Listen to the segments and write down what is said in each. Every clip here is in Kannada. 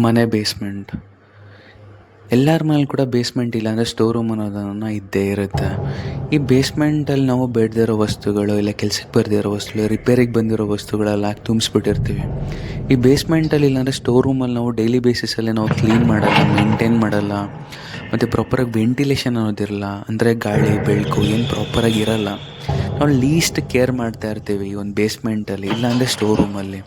ಮನೆ ಬೇಸ್ಮೆಂಟ್ ಎಲ್ಲರ ಮನೇಲಿ ಕೂಡ ಬೇಸ್ಮೆಂಟ್ ಇಲ್ಲಾಂದರೆ ಸ್ಟೋರ್ ರೂಮ್ ಅನ್ನೋದನ್ನು ಇದ್ದೇ ಇರುತ್ತೆ. ಈ ಬೇಸ್ಮೆಂಟಲ್ಲಿ ನಾವು ಬೇಡದೇ ಇರೋ ವಸ್ತುಗಳು ಇಲ್ಲ ಕೆಲ್ಸಕ್ಕೆ ಬರ್ದಿರೋ ವಸ್ತುಗಳು ರಿಪೇರಿಗೆ ಬಂದಿರೋ ವಸ್ತುಗಳೆಲ್ಲ ಹಾಕಿ ತುಂಬಿಸ್ಬಿಟ್ಟಿರ್ತೀವಿ. ಈ ಬೇಸ್ಮೆಂಟಲ್ಲಿ ಇಲ್ಲಾಂದರೆ ಸ್ಟೋರ್ ರೂಮಲ್ಲಿ ನಾವು ಡೈಲಿ ಬೇಸಿಸಲ್ಲಿ ನಾವು ಕ್ಲೀನ್ ಮಾಡಲ್ಲ ಮೇಂಟೈನ್ ಮಾಡಲ್ಲ, ಮತ್ತು ಪ್ರಾಪರಾಗಿ ವೆಂಟಿಲೇಷನ್ ಅನ್ನೋದಿರಲ್ಲ, ಅಂದರೆ ಗಾಳಿ, ಬೆಳಕು ಏನು ಪ್ರಾಪರಾಗಿ ಇರಲ್ಲ. ನಾವು ಲೀಸ್ಟ್ ಕೇರ್ ಮಾಡ್ತಾ ಇರ್ತೀವಿ ಈ ಒಂದು ಬೇಸ್ಮೆಂಟಲ್ಲಿ ಇಲ್ಲಾಂದರೆ ಸ್ಟೋರ್ ರೂಮಲ್ಲಿ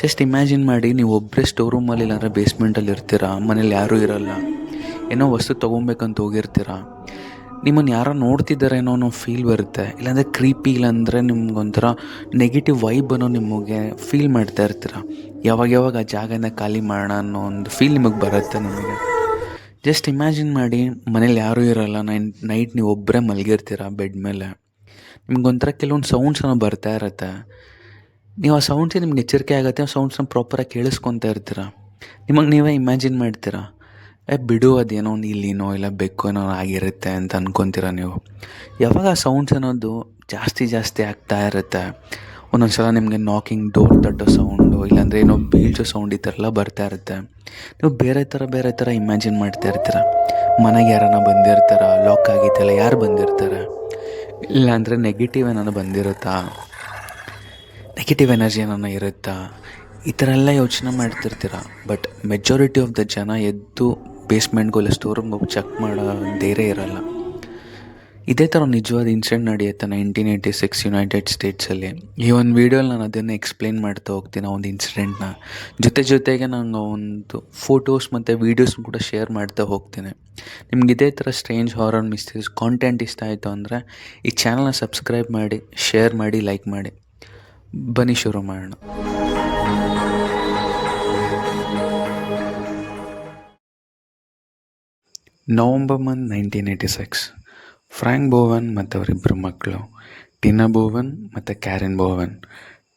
ಜಸ್ಟ್ ಇಮ್ಯಾಜಿನ್ ಮಾಡಿ, ನೀವು ಒಬ್ಬರೇ ಸ್ಟೋರ್ ರೂಮಲ್ಲಿ ಇಲ್ಲಾಂದರೆ ಬೇಸ್ಮೆಂಟಲ್ಲಿ ಇರ್ತೀರಾ, ಮನೇಲಿ ಯಾರೂ ಇರಲ್ಲ. ಏನೋ ವಸ್ತು ತೊಗೊಬೇಕಂತ ಹೋಗಿರ್ತೀರ. ನಿಮ್ಮನ್ನು ಯಾರೋ ನೋಡ್ತಿದ್ದಾರೇನೋ ಅನ್ನೋ ಫೀಲ್ ಬರುತ್ತೆ. ಇಲ್ಲಾಂದರೆ ಕ್ರೀಪಿ ಇಲ್ಲಾಂದರೆ ನಿಮ್ಗೊಂಥರ ನೆಗೆಟಿವ್ ವೈಬ್ ಅನ್ನೋ ನಿಮಗೆ ಫೀಲ್ ಮಾಡ್ತಾ ಇರ್ತೀರ. ಯಾವಾಗ ಯಾವಾಗ ಆ ಜಾಗನ ಖಾಲಿ ಮಾಡೋಣ ಅನ್ನೋ ಒಂದು ಫೀಲ್ ನಿಮಗೆ ಬರುತ್ತೆ ನಿಮಗೆ. ಜಸ್ಟ್ ಇಮ್ಯಾಜಿನ್ ಮಾಡಿ, ಮನೇಲಿ ಯಾರೂ ಇರಲ್ಲ, ನೈನ್ ನೈಟ್ ನೀವು ಒಬ್ಬರೇ ಮಲಗಿರ್ತೀರ ಬೆಡ್ ಮೇಲೆ. ನಿಮ್ಗೊಂಥರ ಕೆಲವೊಂದು ಸೌಂಡ್ಸ್ ಅನ್ನೋ ಬರ್ತಾ ಇರುತ್ತೆ. ನೀವು ಆ ಸೌಂಡ್ಸ್ ನಿಮ್ಗೆ ಎಚ್ಚರಿಕೆ ಆಗುತ್ತೆ, ಆ ಸೌಂಡ್ಸ್ನ ಪ್ರಾಪರಾಗಿ ಕೇಳಿಸ್ಕೊತಾ ಇರ್ತೀರ? ನಿಮಗೆ ನೀವೇ ಇಮ್ಯಾಜಿನ್ ಮಾಡ್ತೀರಾ? ಏ ಬಿಡು ಅದೇನೋ ಒಂದು ಇಲ್ಲಿನೋ ಇಲ್ಲ ಬೆಕ್ಕು ಏನೋ ಆಗಿರುತ್ತೆ ಅಂತ ಅನ್ಕೊತೀರ ನೀವು? ಯಾವಾಗ ಆ ಸೌಂಡ್ಸ್ ಅನ್ನೋದು ಜಾಸ್ತಿ ಜಾಸ್ತಿ ಆಗ್ತಾ ಇರುತ್ತೆ? ಒಂದೊಂದು ಸಲ ನಿಮಗೆ ನಾಕಿಂಗ್ ಡೋರ್ ತಟ್ಟೋ ಸೌಂಡು ಇಲ್ಲಾಂದರೆ ಏನೋ ಬೀಳ್ಸೋ ಸೌಂಡ್ ಈ ಥರ ಎಲ್ಲ ಬರ್ತಾ ಇರುತ್ತೆ. ನೀವು ಬೇರೆ ಥರ ಬೇರೆ ಥರ ಇಮ್ಯಾಜಿನ್ ಮಾಡ್ತಾ ಇರ್ತೀರ? ಮನೆಗೆ ಯಾರನ್ನ ಬಂದಿರ್ತಾರ? ಲಾಕ್ ಆಗಿತ್ತಲ್ಲ, ಯಾರು ಬಂದಿರ್ತಾರೆ? ಇಲ್ಲಾಂದರೆ ನೆಗೆಟಿವ್ ಏನಾದ್ರು ಬಂದಿರುತ್ತಾ? ನೆಗೆಟಿವ್ ಎನರ್ಜಿ ಏನನ್ನ ಇರುತ್ತಾ? ಈ ಥರ ಎಲ್ಲ ಯೋಚನೆ ಮಾಡ್ತಿರ್ತೀರ? ಬಟ್ ಮೆಜಾರಿಟಿ ಆಫ್ ದ ಜನ ಎದ್ದು ಬೇಸ್ಮೆಂಟ್ಗೂ ಇಲ್ಲ ಸ್ಟೋರ್ ರೂಮ್ಗೆ ಚೆಕ್ ಮಾಡೋ ಧೈರ್ಯ ಇರಲ್ಲ. ಇದೇ ಥರ ನಿಜವಾದ ಇನ್ಸಿಡೆಂಟ್ ನಡೆಯುತ್ತೆ ನೈನ್ಟೀನ್ ಏಯ್ಟಿ ಸಿಕ್ಸ್ ಯುನೈಟೆಡ್ ಸ್ಟೇಟ್ಸಲ್ಲಿ ಈ ಒಂದು ವೀಡಿಯೋಲಿ ನಾನು ಅದನ್ನು ಎಕ್ಸ್ಪ್ಲೇನ್ ಮಾಡ್ತಾ ಹೋಗ್ತೀನಿ ಒಂದು ಇನ್ಸಿಡೆಂಟ್ನ ಜೊತೆ ಜೊತೆಗೆ ನಾನು ಒಂದು ಫೋಟೋಸ್ ಮತ್ತು ವೀಡಿಯೋಸ್ ಕೂಡ ಶೇರ್ ಮಾಡ್ತಾ ಹೋಗ್ತೀನಿ. ನಿಮ್ಗೆ ಇದೇ ಥರ ಸ್ಟ್ರೇಂಜ್ ಹಾರರ್ ಮಿಸ್ಟೇಸ್ ಕಾಂಟೆಂಟ್ ಇಷ್ಟ ಆಯಿತು ಅಂದರೆ ಈ ಚಾನಲ್ನ ಸಬ್ಸ್ಕ್ರೈಬ್ ಮಾಡಿ ಶೇರ್ ಮಾಡಿ ಲೈಕ್ ಮಾಡಿ. ಬನ್ನಿ ಶುರು ಮಾಡೋಣ November month nineteen eighty six, Frank Bowen ಮತ್ತು ಅವರಿಬ್ಬರು ಮಕ್ಕಳು, ಟೀನಾ ಬೋವನ್ ಮತ್ತು ಕ್ಯಾರಿನ್ ಬೋವನ್.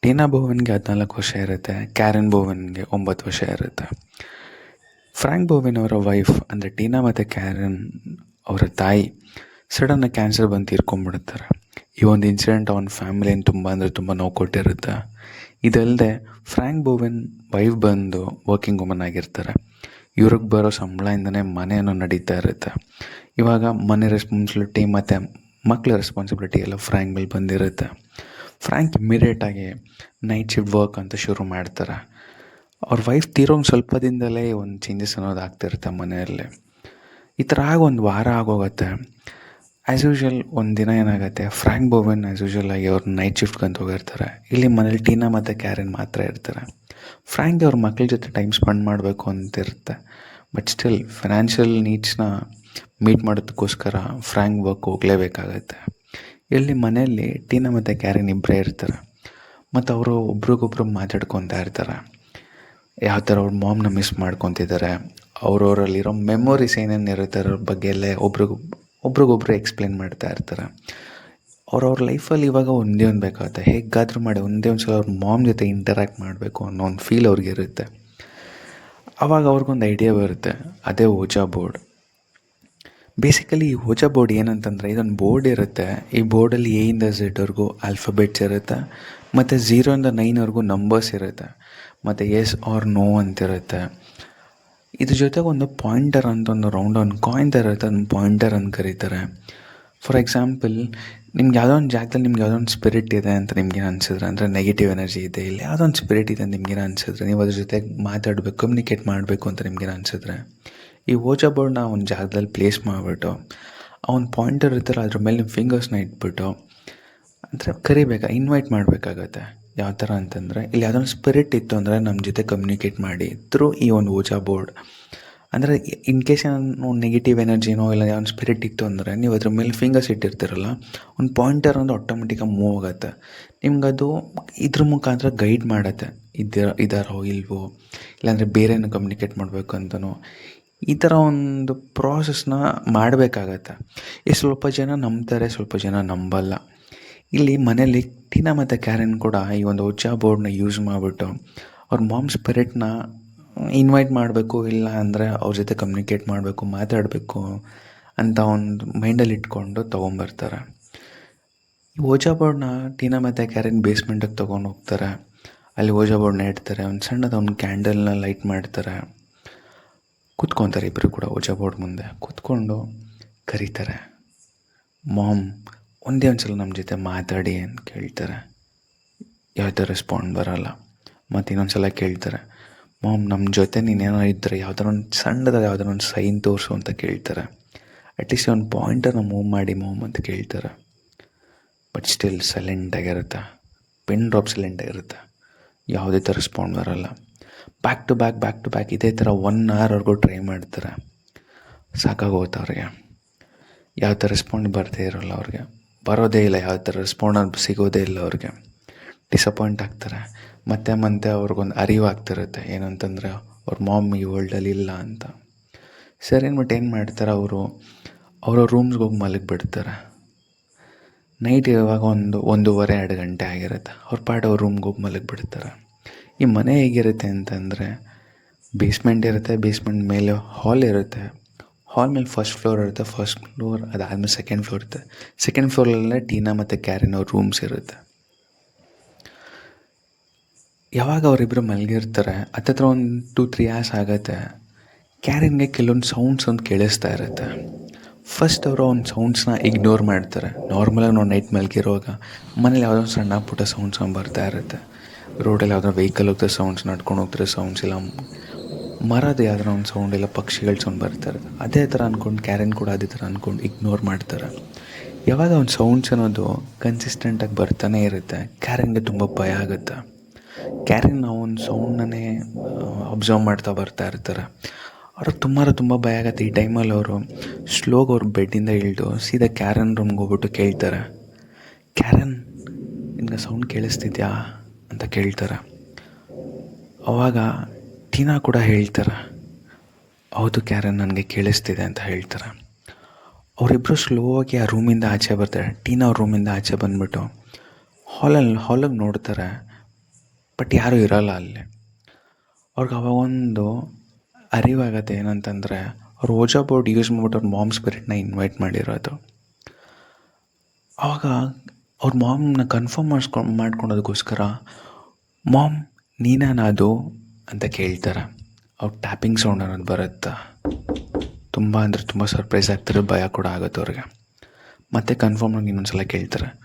ಟೀನಾ ಬೋವನ್ಗೆ ಹದಿನಾಲ್ಕು ವರ್ಷ ಇರುತ್ತೆ, ಕ್ಯಾರಿನ್ ಬೋವನ್ಗೆ ಒಂಬತ್ತು ವರ್ಷ ಇರುತ್ತೆ. ಫ್ರ್ಯಾಂಕ್ ಬೋವೆನ್ ಅವರ ವೈಫ್ ಅಂದರೆ ಟೀನಾ ಮತ್ತು ಕ್ಯಾರನ್ ಅವರ ತಾಯಿ ಸಡನ್ನಾಗಿ ಕ್ಯಾನ್ಸರ್ ಬಂದು ತೀರ್ಕೊಂಡ್ಬಿಡುತ್ತಾರೆ ಈ ಒಂದು ಇನ್ಸಿಡೆಂಟ್ ಅವನ ಫ್ಯಾಮಿಲಿನ ತುಂಬ ಅಂದರೆ ತುಂಬ ನೋವು ಕೊಟ್ಟಿರುತ್ತೆ. ಇದಲ್ಲದೆ ಫ್ರ್ಯಾಂಕ್ ಬೋವೆನ್ ವೈಫ್ ಬಂದು ವರ್ಕಿಂಗ್ ವುಮನ್ ಆಗಿರ್ತಾರೆ. ಇವ್ರಿಗೆ ಬರೋ ಸಂಬಳದಿಂದನೇ ಮನೆಯನ್ನು ನಡೀತಾ ಇರುತ್ತೆ. ಇವಾಗ ಮನೆ ರೆಸ್ಪಾನ್ಸಿಬಿಲಿಟಿ ಮತ್ತು ಮಕ್ಕಳ ರೆಸ್ಪಾನ್ಸಿಬಿಲಿಟಿ ಎಲ್ಲ ಫ್ರ್ಯಾಂಕ್ ಮೇಲೆ ಬಂದಿರುತ್ತೆ. ಫ್ರ್ಯಾಂಕ್ ಆಗಿ ನೈಟ್ ಶಿಫ್ಟ್ ವರ್ಕ್ ಅಂತ ಶುರು ಮಾಡ್ತಾರೆ. ಅವ್ರ ವೈಫ್ ತೀರೋಂಗೆ ಸ್ವಲ್ಪ ದಿನದಲ್ಲೇ ಒಂದು ಚೇಂಜಸ್ ಅನ್ನೋದು ಆಗ್ತಿರುತ್ತೆ ಮನೆಯಲ್ಲಿ. ಈ ಥರ ಆಗ ಒಂದು ವಾರ ಆಗೋಗುತ್ತೆ. ಆ್ಯಸ್ ಯೂಶ್ವಲ್ ಒಂದು ದಿನ ಏನಾಗುತ್ತೆ? ಫ್ರ್ಯಾಂಕ್ ಬೋವೆನ್ ಆ್ಯಸ್ ಯೂಶ್ವಲ್ ಆಗಿ ಅವ್ರು ನೈಟ್ ಶಿಫ್ಟ್ಗೆ ಅಂತ ಹೋಗಿರ್ತಾರೆ. ಇಲ್ಲಿ ಮನೇಲಿ ಟೀನಾ ಮತ್ತು ಕ್ಯಾರಿನ್ ಮಾತ್ರ ಇರ್ತಾರೆ. ಫ್ರ್ಯಾಂಕ್ ಅವ್ರ ಮಕ್ಕಳ ಜೊತೆ ಟೈಮ್ ಸ್ಪೆಂಡ್ ಮಾಡಬೇಕು ಅಂತಿರುತ್ತೆ. ಬಟ್ ಸ್ಟಿಲ್ ಫೈನಾನ್ಷಿಯಲ್ ನೀಡ್ಸ್ನ ಮೀಟ್ ಮಾಡೋದಕ್ಕೋಸ್ಕರ ಫ್ರ್ಯಾಂಕ್ ವರ್ಕ್ ಹೋಗಲೇಬೇಕಾಗತ್ತೆ. ಇಲ್ಲಿ ಮನೆಯಲ್ಲಿ ಟೀನಾ ಮತ್ತು ಕ್ಯಾರಿನ್ ಇಬ್ಬರೇ ಇರ್ತಾರೆ. ಮತ್ತು ಅವರು ಒಬ್ರಿಗೊಬ್ರು ಮಾತಾಡ್ಕೊತಾ ಇರ್ತಾರೆ. ಯಾವ ಥರ ಅವ್ರ ಮಾಮ್ನ ಮಿಸ್ ಮಾಡ್ಕೊತಿದ್ದಾರೆ ಅವ್ರವರಲ್ಲಿರೋ ಮೆಮೊರೀಸ್ ಏನೇನು ಇರುತ್ತೆ ಅದ್ರ ಬಗ್ಗೆ ಎಲ್ಲ ಒಬ್ರಿಗೊಬ್ ಒಬ್ರಿಗೊಬ್ರು ಎಕ್ಸ್ಪ್ಲೇನ್ ಮಾಡ್ತಾ ಇರ್ತಾರೆ. ಅವ್ರವ್ರ ಲೈಫಲ್ಲಿ ಇವಾಗ ಒಂದೇ ಒಂದು ಬೇಕಾಗುತ್ತೆ. ಹೇಗಾದರೂ ಮಾಡಿ ಒಂದೇ ಒಂದು ಸಲ ಅವ್ರ ಮಾಮ್ ಜೊತೆ ಇಂಟರ್ಯಾಕ್ಟ್ ಮಾಡಬೇಕು ಅನ್ನೋ ಒಂದು ಫೀಲ್ ಅವ್ರಿಗೆ ಇರುತ್ತೆ. ಆವಾಗ ಅವ್ರಿಗೊಂದು ಐಡಿಯಾ ಬರುತ್ತೆ. ಅದೇ ಓಜಾ ಬೋರ್ಡ್ ಬೇಸಿಕಲಿ ಈ ಓಜಾ ಬೋರ್ಡ್ ಏನಂತಂದರೆ ಇದೊಂದು ಬೋರ್ಡ್ ಇರುತ್ತೆ. ಈ ಬೋರ್ಡಲ್ಲಿ ಎ ಇಂದ ಝೆಡ್ವರೆಗೂ ಆಲ್ಫಬೆಟ್ಸ್ ಇರುತ್ತೆ. ಮತ್ತು ಝೀರೋಯಿಂದ ನೈನ್ವರೆಗೂ ನಂಬರ್ಸ್ ಇರುತ್ತೆ. ಮತ್ತು ಎಸ್ ಆರ್ ನೋ ಅಂತಿರುತ್ತೆ. ಇದ್ರ ಜೊತೆಗೆ ಒಂದು ಪಾಯಿಂಟರ್ ಅಂತ ಒಂದು ರೌಂಡ್ ಒಂದು ಕಾಯಿನ್ ಥರ ಇರುತ್ತೆ, ಅದನ್ನು ಪಾಯಿಂಟರ್ ಅಂತ ಕರೀತಾರೆ. ಫಾರ್ ಎಕ್ಸಾಂಪಲ್ ನಿಮ್ಗೆ ಯಾವುದೋ ಒಂದು ಜಾಗದಲ್ಲಿ ನಿಮ್ಗೆ ಯಾವುದೋ ಒಂದು ಸ್ಪಿರಿಟ್ ಇದೆ ಅಂತ ನಿಮ್ಗೆ ಅನಿಸಿದ್ರೆ, ಅಂದರೆ ನೆಗೆಟಿವ್ ಎನರ್ಜಿ ಇದೆ, ಇಲ್ಲಿ ಯಾವುದೋ ಒಂದು ಸ್ಪಿರಿಟ್ ಇದೆ ಅಂತ ನಿಮ್ಗೇನು ಅನಿಸಿದ್ರೆ, ನೀವು ಅದ್ರ ಜೊತೆಗೆ ಮಾತಾಡಬೇಕು ಕಮ್ಯುನಿಕೇಟ್ ಮಾಡಬೇಕು ಅಂತ ನಿಮ್ಗೇನು ಅನಿಸಿದ್ರೆ, ಈ ಓಜಾ ಬೋರ್ಡ್ನ ಒಂದು ಜಾಗದಲ್ಲಿ ಪ್ಲೇಸ್ ಮಾಡಿಬಿಟ್ಟು, ಆ ಪಾಯಿಂಟರ್ ಇರ್ತಾರೆ ಅದ್ರ ಮೇಲೆ ನಿಮ್ಮ ಫಿಂಗರ್ಸ್ನ ಇಟ್ಬಿಟ್ಟು, ಅಂದರೆ ಕರಿಬೇಕಾ ಇನ್ವೈಟ್ ಮಾಡಬೇಕಾಗತ್ತೆ. ಯಾವ ಥರ ಅಂತಂದರೆ, ಇಲ್ಲಿ ಯಾವುದೋ ಸ್ಪಿರಿಟ್ ಇತ್ತು ಅಂದರೆ ನಮ್ಮ ಜೊತೆ ಕಮ್ಯುನಿಕೇಟ್ ಮಾಡಿ ಥ್ರೂ ಈ ಒಂದು ಓಜಾ ಬೋರ್ಡ್ ಅಂದರೆ ಇನ್ ಕೇಸ್ ಏನೋ ನೆಗೆಟಿವ್ ಎನರ್ಜಿನೋ ಇಲ್ಲ ಯಾವ ಸ್ಪಿರಿಟ್ ಇತ್ತು ಅಂದರೆ ನೀವು ಅದ್ರ ಮೇಲೆ ಫಿಂಗರ್ಸ್ ಇಟ್ಟಿರ್ತೀರಲ್ಲ ಒಂದು ಪಾಯಿಂಟರ್ ಒಂದು ಆಟೋಮೆಟಿಕಾಗಿ ಮೂವ್ ಆಗುತ್ತೆ. ನಿಮ್ಗೆ ಅದು ಇದ್ರ ಮುಖಾಂತರ ಗೈಡ್ ಮಾಡುತ್ತೆ. ಇದ್ದೀರ ಇದ್ದಾರೋ ಇಲ್ವೋ, ಇಲ್ಲಾಂದರೆ ಬೇರೆನೂ ಕಮ್ಯುನಿಕೇಟ್ ಮಾಡಬೇಕು ಅಂತನೋ, ಈ ಥರ ಒಂದು ಪ್ರಾಸೆಸ್ನ ಮಾಡಬೇಕಾಗತ್ತೆ. ಈ ಸ್ವಲ್ಪ ಜನ ನಂಬ್ತಾರೆ, ಸ್ವಲ್ಪ ಜನ ನಂಬಲ್ಲ. ಇಲ್ಲಿ ಮನೆಯಲ್ಲಿ ಟೀನಾ ಮತ್ತು ಕ್ಯಾರನ್ ಕೂಡ ಈ ಒಂದು ಓಜಾ ಬೋರ್ಡ್ನ ಯೂಸ್ ಮಾಡಿಬಿಟ್ಟು ಅವ್ರ ಮಾಮ್ ಸ್ಪಿರಿಟ್ನ ಇನ್ವೈಟ್ ಮಾಡಬೇಕು ಇಲ್ಲ ಅಂದರೆ ಅವ್ರ ಜೊತೆ ಕಮ್ಯುನಿಕೇಟ್ ಮಾಡಬೇಕು, ಮಾತಾಡಬೇಕು ಅಂತ ಒಂದು ಮೈಂಡಲ್ಲಿ ಇಟ್ಕೊಂಡು ತೊಗೊಂಬರ್ತಾರೆ. ಈ ಓಜಾ ಬೋರ್ಡ್ನ ಟೀನಾ ಮತ್ತು ಕ್ಯಾರಿನ್ ಬೇಸ್ಮೆಂಟಿಗೆ ತೊಗೊಂಡು ಹೋಗ್ತಾರೆ. ಅಲ್ಲಿ ಓಜಾ ಬೋರ್ಡ್ನ ಇಡ್ತಾರೆ, ಒಂದು ಸಣ್ಣದ ಒಂದು ಕ್ಯಾಂಡಲ್ನ ಲೈಟ್ ಮಾಡ್ತಾರೆ. ಕೂತ್ಕೊತಾರೆ ಇಬ್ಬರು ಕೂಡ ಓಜಾ ಬೋರ್ಡ್ ಮುಂದೆ. ಕೂತ್ಕೊಂಡು ಕರೀತಾರೆ. ಮಾಮ್ ಒಂದೇ ಒಂದು ಸಲ ನಮ್ಮ ಜೊತೆ ಮಾತಾಡಿ ಅಂತ ಕೇಳ್ತಾರೆ. ಯಾವುದೇ ರೆಸ್ಪಾಂಡ್ ಬರೋಲ್ಲ. ಮತ್ತು ಇನ್ನೊಂದು ಸಲ ಕೇಳ್ತಾರೆ, ಮಾಮ್ ನಮ್ಮ ಜೊತೆ ನೀನೇನೋ ಇದ್ದರೆ ಯಾವ್ದಾರ ಒಂದು ಸಣ್ಣದಾಗ ಯಾವ್ದಾರ ಒಂದು ಸೈನ್ ತೋರಿಸು ಅಂತ ಕೇಳ್ತಾರೆ. ಅಟ್ಲೀಸ್ಟ್ ಒಂದು ಪಾಯಿಂಟನ್ನು ಮೂವ್ ಮಾಡಿ, ಮಾಮ್, ಅಂತ ಕೇಳ್ತಾರೆ. ಬಟ್ ಸ್ಟಿಲ್ ಸೈಲೆಂಟಾಗಿರುತ್ತೆ ಪಿನ್ ಡ್ರಾಪ್ ಸೈಲೆಂಟಾಗಿರುತ್ತೆ ಯಾವುದೇ ಥರ ರೆಸ್ಪಾಂಡ್ ಬರೋಲ್ಲ. Back to back back to back ಇದೇ ಥರ ಒನ್ ಅವರ್ವರೆಗೂ ಟ್ರೈ ಮಾಡ್ತಾರೆ. ಸಾಕಾಗೋಗುತ್ತೆ ಅವ್ರಿಗೆ. ಯಾವ ಥರ ರೆಸ್ಪಾಂಡ್ ಬರ್ತೇ ಇರೋಲ್ಲ ಅವ್ರಿಗೆ. ಬರೋದೇ ಇಲ್ಲ, ಯಾವ ಥರ ರೆಸ್ಪಾಂಡ್ ಸಿಗೋದೇ ಇಲ್ಲ ಅವ್ರಿಗೆ. ಡಿಸಪಾಯಿಂಟ್ ಆಗ್ತಾರೆ. ಮತ್ತೆ ಮತ್ತೆ ಅವ್ರಿಗೊಂದು ಅರಿವಾಗ್ತಿರುತ್ತೆ ಏನಂತಂದರೆ ಅವ್ರ ಮಾಮ್ ಈ ವರ್ಲ್ಡಲ್ಲಿ ಇಲ್ಲ ಅಂತ. ಸರಿ ಅಂದ್ಬಿಟ್ಟು ಏನು ಮಾಡ್ತಾರೆ ಅವರು? ಅವರ ರೂಮ್ಸ್ಗೆ ಹೋಗಿ ಮಲಗಿಬಿಡ್ತಾರೆ ನೈಟ್ ಇವಾಗ ಒಂದು, ಒಂದೂವರೆ, ಎರಡು ಗಂಟೆ ಆಗಿರುತ್ತೆ. ಅವ್ರ ಪಾಡ ಅವ್ರ ರೂಮ್ಗೆ ಹೋಗಿ ಮಲಗಿಬಿಡ್ತಾರೆ ಈ ಮನೆ ಹೇಗಿರುತ್ತೆ ಅಂತಂದರೆ ಬೇಸ್ಮೆಂಟ್ ಇರುತ್ತೆ ಬೇಸ್ಮೆಂಟ್ ಮೇಲೆ ಹಾಲ್ ಇರುತ್ತೆ. ಹಾಲ್ ಮೇಲೆ ಫಸ್ಟ್ ಫ್ಲೋರ್ ಇರುತ್ತೆ ಫಸ್ಟ್ ಫ್ಲೋರ್ ಅದಾದಮೇಲೆ ಸೆಕೆಂಡ್ ಫ್ಲೋರ್ ಇರುತ್ತೆ. ಸೆಕೆಂಡ್ ಫ್ಲೋರಲ್ಲೇ ಟೀನಾ ಮತ್ತು ಕ್ಯಾರಿನ ರೂಮ್ಸ್ ಇರುತ್ತೆ. ಯಾವಾಗ ಅವರಿಬ್ಬರು ಮಲಗಿರ್ತಾರೆ ಹತ್ತತ್ರ ಒಂದು ಟೂ ತ್ರೀ ಅವರ್ಸ್ ಆಗುತ್ತೆ ಕ್ಯಾರಿನ್ಗೆ ಕೆಲವೊಂದು ಸೌಂಡ್ಸ್ ಒಂದು ಕೇಳಿಸ್ತಾ ಇರುತ್ತೆ. ಫಸ್ಟ್ ಅವರು ಒಂದು ಸೌಂಡ್ಸ್ನ ಇಗ್ನೋರ್ ಮಾಡ್ತಾರೆ. ನಾರ್ಮಲಾಗಿ ನಾವು ನೈಟ್ ಮಲಗಿರುವಾಗ ಮನೇಲಿ ಯಾವುದೋ ಸಣ್ಣ ಪುಟ್ಟ ಸೌಂಡ್ಸ್ ಬರ್ತಾ ಇರುತ್ತೆ. ರೋಡಲ್ಲಿ ಯಾವುದೋ ವೆಹಿಕಲ್ ಹೋಗ್ತಾರೆ ಸೌಂಡ್ಸ್ ನಡ್ಕೊಂಡು ಹೋಗ್ತಾರೆ ಸೌಂಡ್ಸ್ ಇಲ್ಲ ಮರದ ಯಾವ್ದಾರ ಒಂದು ಸೌಂಡ್ ಇಲ್ಲ ಪಕ್ಷಿಗಳ ಸೌಂಡ್ ಬರ್ತಾರೆ. ಅದೇ ಥರ ಅಂದ್ಕೊಂಡು ಕ್ಯಾರೆನ್ ಕೂಡ ಅದೇ ಥರ ಅಂದ್ಕೊಂಡು ಇಗ್ನೋರ್ ಮಾಡ್ತಾರೆ. ಯಾವಾಗ ಒಂದು ಸೌಂಡ್ಸ್ ಅನ್ನೋದು ಕನ್ಸಿಸ್ಟೆಂಟಾಗಿ ಬರ್ತಾನೆ ಇರುತ್ತೆ ಕ್ಯಾರೆನ್ಗೆ ತುಂಬ ಭಯ ಆಗುತ್ತೆ. ಕ್ಯಾರೆನ್ ಅವನ ಸೌಂಡನ್ನೇ ಅಬ್ಸರ್ವ್ ಮಾಡ್ತಾ ಬರ್ತಾ ಇರ್ತಾರೆ. ಅವ್ರ ತುಂಬ ತುಂಬ ಭಯ ಆಗುತ್ತೆ. ಈ ಟೈಮಲ್ಲಿ ಅವರು ಸ್ಲೋಗ್ ಅವ್ರ ಬೆಡ್ಡಿಂದ ಇಳಿದು ಸೀದಾ ಕ್ಯಾರನ್ ರೂಮ್ಗೆ ಹೋಗ್ಬಿಟ್ಟು ಕೇಳ್ತಾರೆ. ಕ್ಯಾರನ್ ನಿನ್ಗೆ ಸೌಂಡ್ ಕೇಳಿಸ್ತಿದ್ಯಾ? ಅಂತ ಕೇಳ್ತಾರೆ. ಅವಾಗ ಟೀನಾ ಕೂಡ ಹೇಳ್ತಾರೆ. ಹೌದು ಕ್ಯಾರನ್, ನನಗೆ ಕೇಳಿಸ್ತಿದೆ ಅಂತ ಹೇಳ್ತಾರೆ. ಅವರಿಬ್ಬರು ಸ್ಲೋ ಆಗಿ ಆ ರೂಮಿಂದ ಆಚೆ ಬರ್ತಾರೆ. ಟೀನಾ ಅವ್ರ ರೂಮಿಂದ ಆಚೆ ಬಂದುಬಿಟ್ಟು ಹಾಲಲ್ಲಿ ಹಾಲಲ್ಲಿ ನೋಡ್ತಾರೆ. ಬಟ್ ಯಾರೂ ಇರೋಲ್ಲ ಅಲ್ಲಿ. ಅವ್ರಿಗೆ ಅವಾಗೊಂದು ಅರಿವಾಗತ್ತೆ ಏನಂತಂದರೆ ಓಜಾ ಬೋರ್ಡ್ ಯೂಸ್ ಮಾಡ್ಬಿಟ್ಟು ಅವ್ರ ಮಾಮ್ ಸ್ಪಿರಿಟ್ನ ಇನ್ವೈಟ್ ಮಾಡಿರೋದು. ಆವಾಗ ಅವ್ರ ಮಾಮ್ನ ಕನ್ಫರ್ಮ್ ಮಾಡಿಸ್ಕೊಂಡು ಮಾಡ್ಕೊಳೋದಕ್ಕೋಸ್ಕರ ಮಾಮ್ ನೀನೇನದು ಅಂತ ಕೇಳ್ತಾರೆ. ಅವ್ರು ಟ್ಯಾಪಿಂಗ್ ಸೌಂಡ್ ಅನ್ನೋದು ಬರುತ್ತೆ. ತುಂಬ ಅಂದರೆ ತುಂಬ ಸರ್ಪ್ರೈಸ್ ಆಗ್ತಾರೆ ಭಯ ಕೂಡ ಆಗುತ್ತೆ ಅವ್ರಿಗೆ. ಮತ್ತೆ ಕನ್ಫರ್ಮ್ ಆಗಿ ಇನ್ನೊಂದು ಸಲ ಕೇಳ್ತಾರೆ.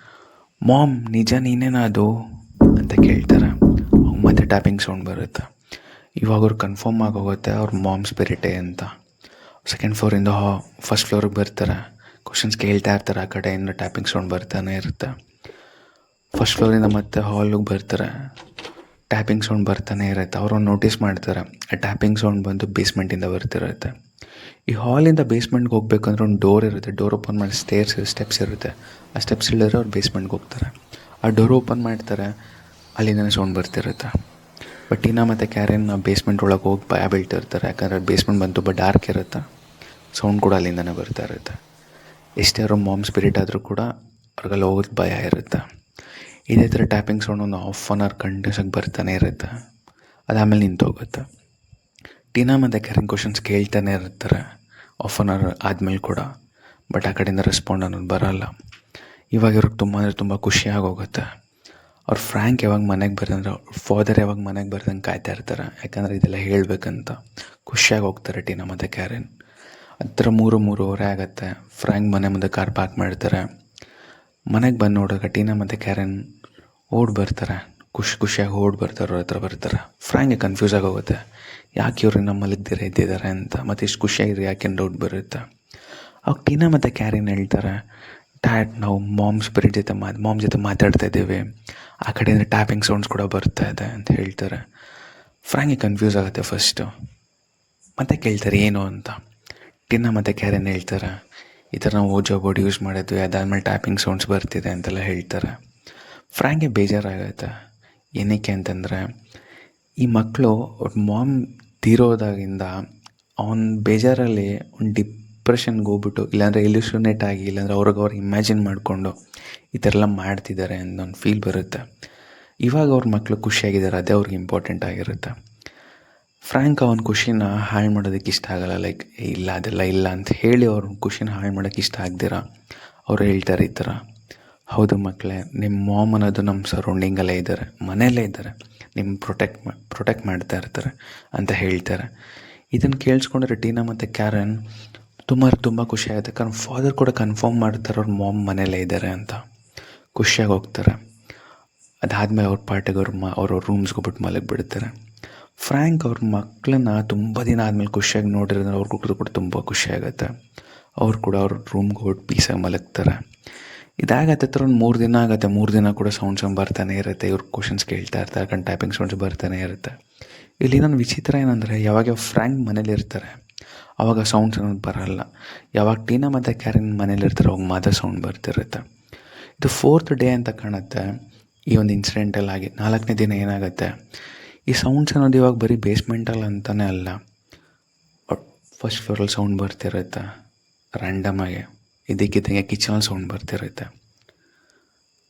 ಮಾಮ್, ನಿಜ ನೀನೇನದು ಅಂತ ಕೇಳ್ತಾರೆ. ಅವಾಗ ಮತ್ತೆ ಟ್ಯಾಪಿಂಗ್ ಸೌಂಡ್ ಬರುತ್ತೆ. ಇವಾಗ ಅವ್ರು ಕನ್ಫರ್ಮ್ ಆಗೋಗುತ್ತೆ ಅವ್ರ ಮಾಮ್ ಸ್ಪಿರಿಟೇ ಅಂತ. ಸೆಕೆಂಡ್ ಫ್ಲೋರಿಂದ ಫಸ್ಟ್ ಫ್ಲೋರಿಗೆ ಬರ್ತಾರೆ. ಕ್ವಶನ್ಸ್ ಕೇಳ್ತಾ ಇರ್ತಾರೆ ಆ ಕಡೆಯಿಂದ ಟ್ಯಾಪಿಂಗ್ ಸೌಂಡ್ ಬರ್ತಾನೆ ಇರುತ್ತೆ. ಫಸ್ಟ್ ಫ್ಲೋರಿಂದ ಮತ್ತೆ ಹಾಲಿಗೆ ಬರ್ತಾರೆ. ಟ್ಯಾಪಿಂಗ್ ಸೌಂಡ್ ಬರ್ತಾನೆ ಇರುತ್ತೆ. ಅವರು ನೋಟಿಸ್ ಮಾಡ್ತಾರೆ. ಆ ಟ್ಯಾಪಿಂಗ್ ಸೌಂಡ್ ಬಂದು ಬೇಸ್ಮೆಂಟಿಂದ ಬರ್ತಿರುತ್ತೆ. ಈ ಹಾಲಿಂದ ಬೇಸ್ಮೆಂಟ್ಗೆ ಹೋಗ್ಬೇಕಂದ್ರೆ ಒಂದು ಡೋರ್ ಇರುತ್ತೆ. ಡೋರ್ ಓಪನ್ ಮಾಡಿ ಸ್ಟೇರ್ಸ್ ಸ್ಟೆಪ್ಸ್ ಇರುತ್ತೆ. ಆ ಸ್ಟೆಪ್ಸ್ ಇಳಿದ್ರೆ ಅವ್ರು ಬೇಸ್ಮೆಂಟ್ಗೆ ಹೋಗ್ತಾರೆ. ಆ ಡೋರ್ ಓಪನ್ ಮಾಡ್ತಾರೆ, ಅಲ್ಲಿಂದನೇ ಸೌಂಡ್ ಬರ್ತಿರುತ್ತೆ. ಬಟ್ ಟೀನಾ ಮತ್ತು ಕ್ಯಾರಿನ್ ಬೇಸ್ಮೆಂಟ್ ಒಳಗೆ ಹೋಗಿ ಭಯ ಬೀಳ್ತಿರ್ತಾರೆ. ಯಾಕಂದರೆ ಬೇಸ್ಮೆಂಟ್ ಬಂದು ತುಂಬ ಡಾರ್ಕ್ ಇರುತ್ತೆ. ಸೌಂಡ್ ಕೂಡ ಅಲ್ಲಿಂದನೇ ಬರ್ತಾ ಇರುತ್ತೆ. ಎಷ್ಟೇ ಅವರು ಮಾಮ್ ಸ್ಪಿರಿಟ್ ಆದರೂ ಕೂಡ ಅವ್ರಿಗೆಲ್ಲ ಹೋಗೋದು ಭಯ ಇರುತ್ತೆ. ಇದೇ ಥರ ಟ್ಯಾಪಿಂಗ್ ಸೌಂಡ್ ಒಂದು ಹಾಫ್ ಆನ್ ಅವರ್ ಕಂಟಿನ್ಯೂಸ್ ಆಗಿ ಬರ್ತಾನೆ ಇರುತ್ತೆ. ಅದಾದಮೇಲೆ ನಿಂತೋಗುತ್ತೆ. ಟೀನಾ ಮತ್ತು ಕ್ಯಾರಿನ್ ಕ್ವಶನ್ಸ್ ಕೇಳ್ತಾನೆ ಇರ್ತಾರೆ. ಆಫ್ ಆನ್ ಅವರ್ ಆದಮೇಲೆ ಕೂಡ. ಬಟ್ ಆ ಕಡೆಯಿಂದ ರೆಸ್ಪಾಂಡ್ ಅನ್ನೋದು ಬರೋಲ್ಲ. ಇವಾಗ ಇವ್ರಿಗೆ ತುಂಬ ಅಂದರೆ ತುಂಬ ಖುಷಿಯಾಗಿ ಹೋಗುತ್ತೆ ಅವ್ರ ಫ್ರ್ಯಾಂಕ್ ಯಾವಾಗ ಮನೆಗೆ ಬರ್ತಂದ್ರೆ ಫಾದರ್ ಯಾವಾಗ ಮನೆಗೆ ಬರ್ದಂಗೆ ಕಾಯ್ತಾ ಇರ್ತಾರೆ. ಯಾಕಂದರೆ ಇದೆಲ್ಲ ಹೇಳಬೇಕಂತ. ಖುಷಿಯಾಗಿ ಹೋಗ್ತಾರೆ ಟೀನಾ ಮತ್ತು ಕ್ಯಾರಿನ್ ಹತ್ರ ಮೂರು, ಮೂರುವರೆ ಆಗುತ್ತೆ. ಫ್ರ್ಯಾಂಕ್ ಮನೆ ಮುಂದೆ ಕಾರ್ ಪಾರ್ಕ್ ಮಾಡ್ತಾರೆ ಮನೆಗೆ ಬಂದು ನೋಡಿದಾಗ ಟೀನಾ ಮತ್ತು ಕ್ಯಾರನ್ ಓಡಿ ಬರ್ತಾರೆ. ಖುಷಿ ಖುಷಿಯಾಗಿ ಓಡಿ ಬರ್ತಾರೆ, ಅವ್ರ ಹತ್ರ ಬರ್ತಾರೆ. ಫ್ರ್ಯಾಂಗೆ ಕನ್ಫ್ಯೂಸ್ ಆಗೋಗುತ್ತೆ. ಯಾಕೆ ಇವ್ರು ನಮ್ಮ ಮಲಗ್ದಿರ ಇದ್ದಿದ್ದಾರೆ ಅಂತ. ಮತ್ತು ಇಷ್ಟು ಖುಷಿಯಾಗಿರಿ ಯಾಕೆ ಡೌಟ್ ಬರುತ್ತೆ? ಅವಾಗ ಟೀನಾ ಮತ್ತು ಕ್ಯಾರಿನ ಹೇಳ್ತಾರೆ ಡ್ಯಾಡ್ ನಾವು ಮಾಮ್ ಸ್ಪಿರಿಟ್ ಜೊತೆ ಮಾ ಮಾಮ್ ಜೊತೆ ಮಾತಾಡ್ತಾ ಇದ್ದೀವಿ. ಆ ಕಡೆಯಿಂದ ಟ್ಯಾಪಿಂಗ್ ಸೌಂಡ್ಸ್ ಕೂಡ ಬರ್ತಾ ಇದೆ ಅಂತ ಹೇಳ್ತಾರೆ. ಫ್ರ್ಯಾಂಗೆ ಕನ್ಫ್ಯೂಸ್ ಆಗುತ್ತೆ ಫಸ್ಟು ಮತ್ತೆ ಕೇಳ್ತಾರೆ, ಏನು ಅಂತ? ಟಿನ್ನ ಮತ್ತು ಕ್ಯಾರಿನ ಹೇಳ್ತಾರೆ, ಈ ಥರ ನಾವು ಓಜೋ ಬೋರ್ಡ್ ಯೂಸ್ ಮಾಡಿದ್ವಿ, ಅದಾದಮೇಲೆ ಟ್ಯಾಪಿಂಗ್ ಸೌಂಡ್ಸ್ ಬರ್ತಿದೆ ಅಂತೆಲ್ಲ ಹೇಳ್ತಾರೆ. ಫ್ರ್ಯಾಂಗೆ ಬೇಜಾರಾಗುತ್ತೆ ಏನಕ್ಕೆ ಅಂತಂದರೆ, ಈ ಮಕ್ಕಳು ಅವ್ರ ಮಾಮ್ ತೀರೋದಾಗಿಂದ ಅವನ ಬೇಜಾರಲ್ಲಿ ಒಂದು ಡಿಪ್ರೆಷನ್ಗೆ ಹೋಗ್ಬಿಟ್ಟು, ಇಲ್ಲಾಂದರೆ ಇಲ್ಯೂಷನೇಟ್ ಆಗಿ, ಇಲ್ಲಾಂದರೆ ಅವ್ರಿಗೆ ಅವ್ರು ಇಮ್ಯಾಜಿನ್ ಮಾಡಿಕೊಂಡು ಈ ಥರ ಎಲ್ಲ ಮಾಡ್ತಿದ್ದಾರೆ ಅನ್ನೋ ಒಂದು ಫೀಲ್ ಬರುತ್ತೆ. ಇವಾಗ ಅವ್ರ ಮಕ್ಕಳು ಖುಷಿಯಾಗಿದ್ದಾರೆ, ಅದೇ ಅವ್ರಿಗೆ ಇಂಪಾರ್ಟೆಂಟ್ ಆಗಿರುತ್ತೆ. ಫ್ರ್ಯಾಂಕ್ ಅವನ ಖುಷಿನ ಹಾಳು ಮಾಡೋದಕ್ಕೆ ಇಷ್ಟ ಆಗಲ್ಲ ಲೈಕ್ ಇಲ್ಲ, ಅದೆಲ್ಲ ಇಲ್ಲ ಅಂತ ಹೇಳಿ ಅವ್ರ ಖುಷಿನ ಹಾಳು ಮಾಡೋಕ್ಕೆ ಇಷ್ಟ ಆಗ್ದಿರ? ಅವ್ರು ಹೇಳ್ತಾರೆ ಈ ಥರ. ಹೌದು ಮಕ್ಕಳೇ ನಿಮ್ಮ ಮಾಮ್ ಅನ್ನೋದು ನಮ್ಮ ಸರೌಂಡಿಂಗಲ್ಲೇ ಇದ್ದಾರೆ ಮನೆಯಲ್ಲೇ ಇದ್ದಾರೆ ನಿಮ್ಮ ಪ್ರೊಟೆಕ್ಟ್ ಮಾ ಪ್ರೊಟೆಕ್ಟ್ ಮಾಡ್ತಾ ಇರ್ತಾರೆ ಅಂತ ಹೇಳ್ತಾರೆ. ಇದನ್ನು ಕೇಳಿಸ್ಕೊಂಡ್ರೆ ಟೀನಾ ಮತ್ತು ಕ್ಯಾರನ್ ತುಂಬ ತುಂಬ ಖುಷಿ ಆಗುತ್ತೆ. ಕಾರಣ ಫಾದರ್ ಕೂಡ ಕನ್ಫರ್ಮ್ ಮಾಡ್ತಾರೆ ಅವ್ರ ಮಾಮ್ ಮನೆಯಲ್ಲೇ ಇದ್ದಾರೆ ಅಂತ. ಖುಷಿಯಾಗಿ ಹೋಗ್ತಾರೆ. ಅದಾದಮೇಲೆ ಅವ್ರ ಪಾರ್ಟಿಗೆ ಅವ್ರ ಮ, ಅವ್ರ ರೂಮ್ಸ್ಗೆ ಹೋಗ್ಬಿಟ್ಟು ಮಲಗಿಬಿಡ್ತಾರೆ ಫ್ರ್ಯಾಂಕ್ ಅವ್ರ ಮಕ್ಕಳನ್ನ ತುಂಬ ದಿನ ಆದಮೇಲೆ ಖುಷಿಯಾಗಿ ನೋಡಿರೋದ್ರೆ ಅವ್ರಿಗೂ ಕೂಡ ತುಂಬ ಖುಷಿಯಾಗುತ್ತೆ. ಅವ್ರು ಕೂಡ ಅವ್ರ ರೂಮ್ಗೆ ಹೋಗ್ಬಿಟ್ಟು ಪೀಸಾಗಿ ಮಲಗ್ತಾರೆ. ಇದಾಗತ್ತೆ ಹತ್ರ ಒಂದು ಮೂರು ದಿನ ಆಗುತ್ತೆ, ಮೂರು ದಿನ ಕೂಡ ಸೌಂಡ್ ಸೌಂಡ್ ಬರ್ತಾನೆ ಇರುತ್ತೆ, ಇವ್ರ ಕ್ವಶನ್ಸ್ ಕೇಳ್ತಾ ಇರ್ತಾರೆ ಕಣ್ ಟೈಪಿಂಗ್ ಸೌಂಡ್ಸ್ ಬರ್ತಾನೆ ಇರುತ್ತೆ. ಇಲ್ಲಿ ನನ್ನ ವಿಚಿತ್ರ ಏನಂದರೆ, ಯಾವಾಗ ಫ್ರ್ಯಾಂಕ್ ಮನೇಲಿ ಇರ್ತಾರೆ ಆವಾಗ ಸೌಂಡ್ಸ್ ಅನ್ನೋದು ಬರಲ್ಲ. ಯಾವಾಗ ಟೀನಾ ಮತ್ತು ಕ್ಯಾರಿನ್ ಮನೇಲಿ ಇರ್ತಾರೆ ಅವಾಗ ಮಾತ್ರ ಸೌಂಡ್ ಬರ್ತಿರುತ್ತೆ. ಇದು ಫೋರ್ತ್ ಡೇ ಅಂತ ಕಾಣುತ್ತೆ, ಈ ಒಂದು ಇನ್ಸಿಡೆಂಟಲ್ಲಾಗಿ ನಾಲ್ಕನೇ ದಿನ ಏನಾಗುತ್ತೆ, ಈ ಸೌಂಡ್ಸ್ ಅನ್ನೋದು ಇವಾಗ ಬರೀ ಬೇಸ್ಮೆಂಟಲ್ಲಿ ಅಂತಲೇ ಅಲ್ಲ ಫಸ್ಟ್ ಫ್ಲೋರಲ್ಲಿ ಸೌಂಡ್ ಬರ್ತಿರುತ್ತೆ ರ್ಯಾಂಡಮಾಗಿ ಇದಕ್ಕಿದ್ದಂಗೆ ಕಿಚನಲ್ಲಿ ಸೌಂಡ್ ಬರ್ತಿರುತ್ತೆ.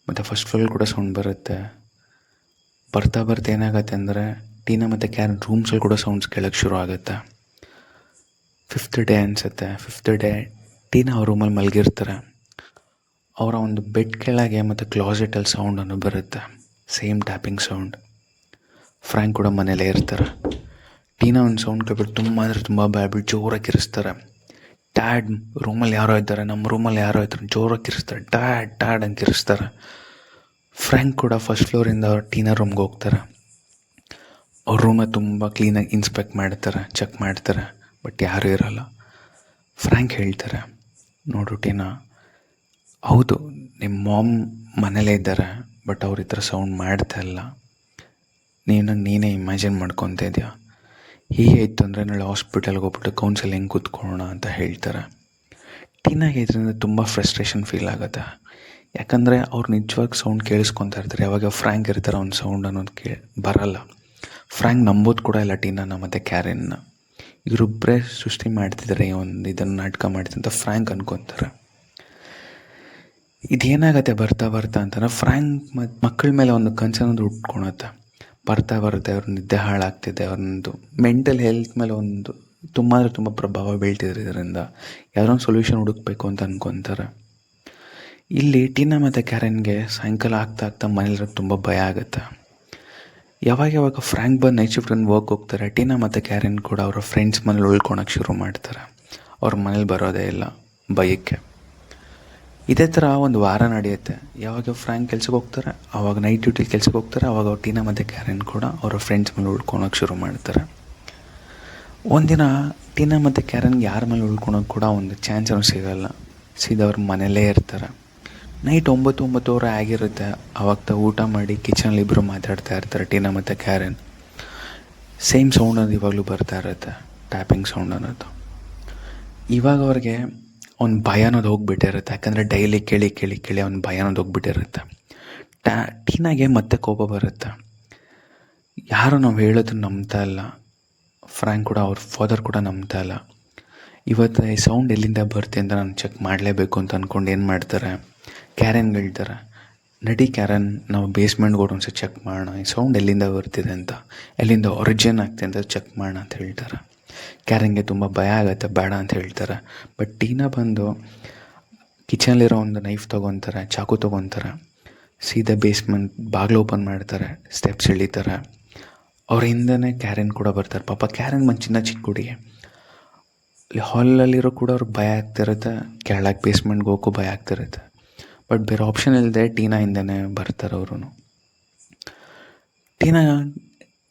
ಮತ್ತು ಫಸ್ಟ್ ಫ್ಲೋರ್ ಕೂಡ ಸೌಂಡ್ ಬರುತ್ತೆ. ಬರ್ತಾ ಬರ್ತಾ ಏನಾಗುತ್ತೆ ಅಂದರೆ ಟೀನಾ ಮತ್ತು ಕ್ಯಾರನ್ ರೂಮ್ಸಲ್ಲಿ ಕೂಡ ಸೌಂಡ್ಸ್ ಕೇಳೋಕ್ಕೆ ಶುರು ಆಗುತ್ತೆ. ಫಿಫ್ತ್ ಡೇ ಅನಿಸುತ್ತೆ. ಫಿಫ್ತ್ ಡೇ ಟೀನಾ ಅವ್ರ ರೂಮಲ್ಲಿ ಮಲಗಿರ್ತಾರೆ. ಅವರ ಒಂದು ಬೆಡ್ ಕೆಳಗೆ ಮತ್ತು ಕ್ಲಾಸೆಟಲ್ಲಿ ಸೌಂಡ್ ಅನ್ನೋ ಬರುತ್ತೆ. ಸೇಮ್ ಟ್ಯಾಪಿಂಗ್ ಸೌಂಡ್ ಫ್ರ್ಯಾಂಕ್ ಕೂಡ ಮನೇಲೇ ಇರ್ತಾರೆ. ಟೀನಾ ಒಂದು ಸೌಂಡ್ ಕೇಳ್ಬಿಟ್ಟು ತುಂಬ ಅಂದರೆ ತುಂಬ ಬ್ಯಾಬಿಟ್ ಜೋರಾಗಿ ಕಿರಿಸ್ತಾರೆ. ಡ್ಯಾಡ್ ರೂಮಲ್ಲಿ ಯಾರೋ ಇದ್ದಾರೆ, ನಮ್ಮ ರೂಮಲ್ಲಿ ಯಾರೋ ಇದ್ದಾರೆ ಜೋರಾಗಿ ಕಿರಿಸ್ತಾರೆ. ಡ್ಯಾಡ್ ಡ್ಯಾಡ್ ಅಂತ ಕಿರಿಸ್ತಾರೆ. ಫ್ರ್ಯಾಂಕ್ ಕೂಡ ಫಸ್ಟ್ ಫ್ಲೋರಿಂದ ಟೀನರ್ ರೂಮ್ಗೆ ಹೋಗ್ತಾರೆ. ಅವ್ರ ರೂಮೇ ತುಂಬ ಕ್ಲೀನಾಗಿ ಇನ್ಸ್ಪೆಕ್ಟ್ ಮಾಡ್ತಾರೆ ಚೆಕ್ ಮಾಡ್ತಾರೆ ಬಟ್ ಯಾರೂ ಇರೋಲ್ಲ. ಫ್ರ್ಯಾಂಕ್ ಹೇಳ್ತಾರೆ, ನೋಡು ಟೀನಾ, ಹೌದು ನಿಮ್ಮ ಮಾಮ್ ಮನೇಲೇ ಇದ್ದಾರೆ ಬಟ್ ಅವ್ರ ಈ ಥರ ಸೌಂಡ್ ಮಾಡ್ತಾ ಇಲ್ಲ. ನೀನು, ನೀನೇ ಇಮ್ಯಾಜಿನ್ ಮಾಡ್ಕೊತ ಇದೆಯಾ? ಹೀಗೆ ಇತ್ತು ಅಂದರೆ ನಾಳೆ ಹಾಸ್ಪಿಟಲ್ಗೆ ಹೋಗ್ಬಿಟ್ಟು ಕೌನ್ಸಿಲಿಂಗ್ ಕೂತ್ಕೊಳ್ಳೋಣ ಅಂತ ಹೇಳ್ತಾರೆ. ಟೀನಾಗೆ ಇದರಿಂದ ತುಂಬ ಫ್ರಸ್ಟ್ರೇಷನ್ ಫೀಲ್ ಆಗುತ್ತೆ. ಯಾಕಂದರೆ ಅವ್ರು ನಿಜವಾಗಿ ಸೌಂಡ್ ಕೇಳಿಸ್ಕೊತಾ ಇರ್ತಾರೆ. ಯಾವಾಗ ಫ್ರ್ಯಾಂಕ್ ಇರ್ತಾರೆ ಅವ್ನ ಸೌಂಡ್ ಅನ್ನೋದು ಕೇ ಬರಲ್ಲ. ಫ್ರ್ಯಾಂಕ್ ನಂಬೋದು ಕೂಡ ಇಲ್ಲ ಟೀನಾನ ಮತ್ತು ಕ್ಯಾರಿನ್ನ ಇವರೊಬ್ಬರೇ ಸೃಷ್ಟಿ ಮಾಡ್ತಿದ್ದಾರೆ ಈ ಒಂದು ಇದನ್ನು ನಾಟಕ ಮಾಡ್ತಿದ್ದ ಅಂತ ಫ್ರ್ಯಾಂಕ್ ಅನ್ಕೊತಾರೆ. ಇದೇನಾಗತ್ತೆ ಬರ್ತಾ ಬರ್ತಾ ಅಂತಂದ್ರೆ ಫ್ರ್ಯಾಂಕ್ ಮತ್ತು ಮಕ್ಕಳ ಮೇಲೆ ಒಂದು ಕನ್ಸನ್ನೋದು ಉಟ್ಕೊಳತ್ತೆ ಬರ್ತಾ ಬರುತ್ತೆ, ಅವ್ರ ನಿದ್ದೆ ಹಾಳಾಗ್ತಿದೆ, ಅವ್ರದ್ದು ಮೆಂಟಲ್ ಹೆಲ್ತ್ ಮೇಲೆ ಒಂದು ತುಂಬ ಅಂದರೆ ತುಂಬ ಪ್ರಭಾವ ಬೀಳ್ತಿದ್ರು ಇದರಿಂದ. ಯಾರೋ ಒಂದು ಸೊಲ್ಯೂಷನ್ ಹುಡುಕ್ಬೇಕು ಅಂತ ಅನ್ಕೊತಾರೆ. ಇಲ್ಲಿ ಟೀನಾ ಮತ್ತು ಕ್ಯಾರೆನ್ಗೆ ಸಾಯಂಕಾಲ ಆಗ್ತಾ ಆಗ್ತಾ ಮನೇಲಿ ತುಂಬ ಭಯ ಆಗುತ್ತೆ. ಯಾವಾಗ ಯಾವಾಗ ಫ್ರ್ಯಾಂಕ್ ಬಂದು ನೈಟ್ ಶಿಫ್ಟ್ ವರ್ಕ್ ಹೋಗ್ತಾರೆ, ಟೀನಾ ಮತ್ತು ಕ್ಯಾರೆನ್ ಕೂಡ ಅವರ ಫ್ರೆಂಡ್ಸ್ ಮನೇಲಿ ಉಳ್ಕೊಳಕ್ಕೆ ಶುರು ಮಾಡ್ತಾರೆ. ಅವ್ರ ಮನೇಲಿ ಬರೋದೇ ಇಲ್ಲ, ಭಯಕ್ಕೆ. ಇದೇ ಥರ ಒಂದು ವಾರ ನಡೆಯುತ್ತೆ. ಯಾವಾಗ ಫ್ರ್ಯಾಂಕ್ ಕೆಲ್ಸಕ್ಕೆ ಹೋಗ್ತಾರೆ ಆವಾಗ ನೈಟ್ ಡ್ಯೂಟಿ ಕೆಲ್ಸಕ್ಕೆ ಹೋಗ್ತಾರೆ ಆವಾಗ ಅವ್ರು ಟೀನಾ ಮತ್ತು ಕ್ಯಾರನ್ ಕೂಡ ಅವರ ಫ್ರೆಂಡ್ಸ್ ಮೇಲೆ ಉಳ್ಕೊಳಕ್ಕೆ ಶುರು ಮಾಡ್ತಾರೆ. ಒಂದಿನ ಟೀನಾ ಮತ್ತು ಕ್ಯಾರನ್ಗೆ ಯಾರ ಮೇಲೆ ಉಳ್ಕೊಳಕ್ಕೆ ಕೂಡ ಒಂದು ಚಾನ್ಸನ್ನು ಸಿಗೋಲ್ಲ. ಸೀದಾ ಅವ್ರ ಮನೇಲೇ ಇರ್ತಾರೆ. ನೈಟ್ ಒಂಬತ್ತು, ಒಂಬತ್ತುವರೆ ಆಗಿರುತ್ತೆ. ಆವಾಗ ಊಟ ಮಾಡಿ ಕಿಚನಲ್ಲಿ ಇಬ್ಬರು ಮಾತಾಡ್ತಾ ಇರ್ತಾರೆ ಟೀನಾ ಮತ್ತು ಕ್ಯಾರನ್. ಸೇಮ್ ಸೌಂಡ್ ಅನ್ನೋದು ಇವಾಗಲೂ ಬರ್ತಾ ಇರುತ್ತೆ ಟ್ಯಾಪಿಂಗ್ ಸೌಂಡ್ ಅನ್ನೋದು. ಇವಾಗ ಅವ್ರಿಗೆ ಅವ್ನ ಭಯ ಅನ್ನೋದು ಹೋಗ್ಬಿಟ್ಟಿರುತ್ತೆ. ಯಾಕಂದರೆ ಡೈಲಿ ಕೇಳಿ ಕೇಳಿ ಕೇಳಿ ಅವ್ನ ಭಯ ಅನ್ನೋದು ಹೋಗ್ಬಿಟ್ಟಿರುತ್ತೆ. ಟ್ಯಾ ಟೀನಾಗೆ ಮತ್ತೆ ಕೋಪ ಬರುತ್ತೆ. ಯಾರು ನಾವು ಹೇಳೋದು ನಂಬ್ತಾ ಇಲ್ಲ. ಫ್ರ್ಯಾಂಕ್ ಕೂಡ ಅವ್ರ ಫಾದರ್ ಕೂಡ ನಂಬ್ತಾ ಇಲ್ಲ. ಇವತ್ತು ಈ ಸೌಂಡ್ ಎಲ್ಲಿಂದ ಬರುತ್ತೆ ಅಂತ ನಾನು ಚೆಕ್ ಮಾಡಲೇಬೇಕು ಅಂತ ಅಂದ್ಕೊಂಡು ಏನು ಮಾಡ್ತಾರೆ? ಕ್ಯಾರನ್ ಹೇಳ್ತಾರೆ. ನಡಿ ಕ್ಯಾರನ್, ನಾವು ಬೇಸ್ಮೆಂಟ್ಗೆ ಒಂದು ಒಂದ್ಸತಿ ಚೆಕ್ ಮಾಡೋಣ. ಈ ಸೌಂಡ್ ಎಲ್ಲಿಂದ ಬರ್ತಿದೆ ಅಂತ, ಎಲ್ಲಿಂದ ಒರಿಜಿನ್ ಆಗ್ತಿದೆ ಅಂತ ಚೆಕ್ ಮಾಡೋಣ ಅಂತ ಹೇಳ್ತಾರೆ. ಕ್ಯಾರನ್ಗೆ ತುಂಬ ಭಯ ಆಗುತ್ತೆ, ಬೇಡ ಅಂತ ಹೇಳ್ತಾರೆ. ಬಟ್ ಟೀನಾ ಬಂದು ಕಿಚನಲ್ಲಿರೋ ಒಂದು ನೈಫ್ ತೊಗೊತಾರೆ, ಚಾಕು ತೊಗೊತಾರೆ, ಸೀದಾ ಬೇಸ್ಮೆಂಟ್ ಬಾಗಿಲು ಓಪನ್ ಮಾಡ್ತಾರೆ ಸ್ಟೆಪ್ಸ್ ಇಳಿತಾರೆ ಅವ್ರ ಹಿಂದೆನೇ ಕ್ಯಾರಿನ್ ಕೂಡ ಬರ್ತಾರೆ. ಪಾಪ ಕ್ಯಾರಿನ್ ಚಿನ್ನ ಚಿಕ್ಕ ಹುಡುಗಿ. ಹಾಲಲ್ಲಿರೋ ಕೂಡ ಅವ್ರಿಗೆ ಭಯ ಆಗ್ತಿರುತ್ತೆ, ಕೆಳಗೆ ಬೇಸ್ಮೆಂಟ್ಗೆ ಹೋಗೋಕ್ಕೂ ಭಯ ಆಗ್ತಿರುತ್ತೆ. ಬಟ್ ಬೇರೆ ಆಪ್ಷನ್ ಇಲ್ಲದೆ ಟೀನಾ ಹಿಂದೆನೇ ಬರ್ತಾರೆ ಅವರು ಟೀನಾ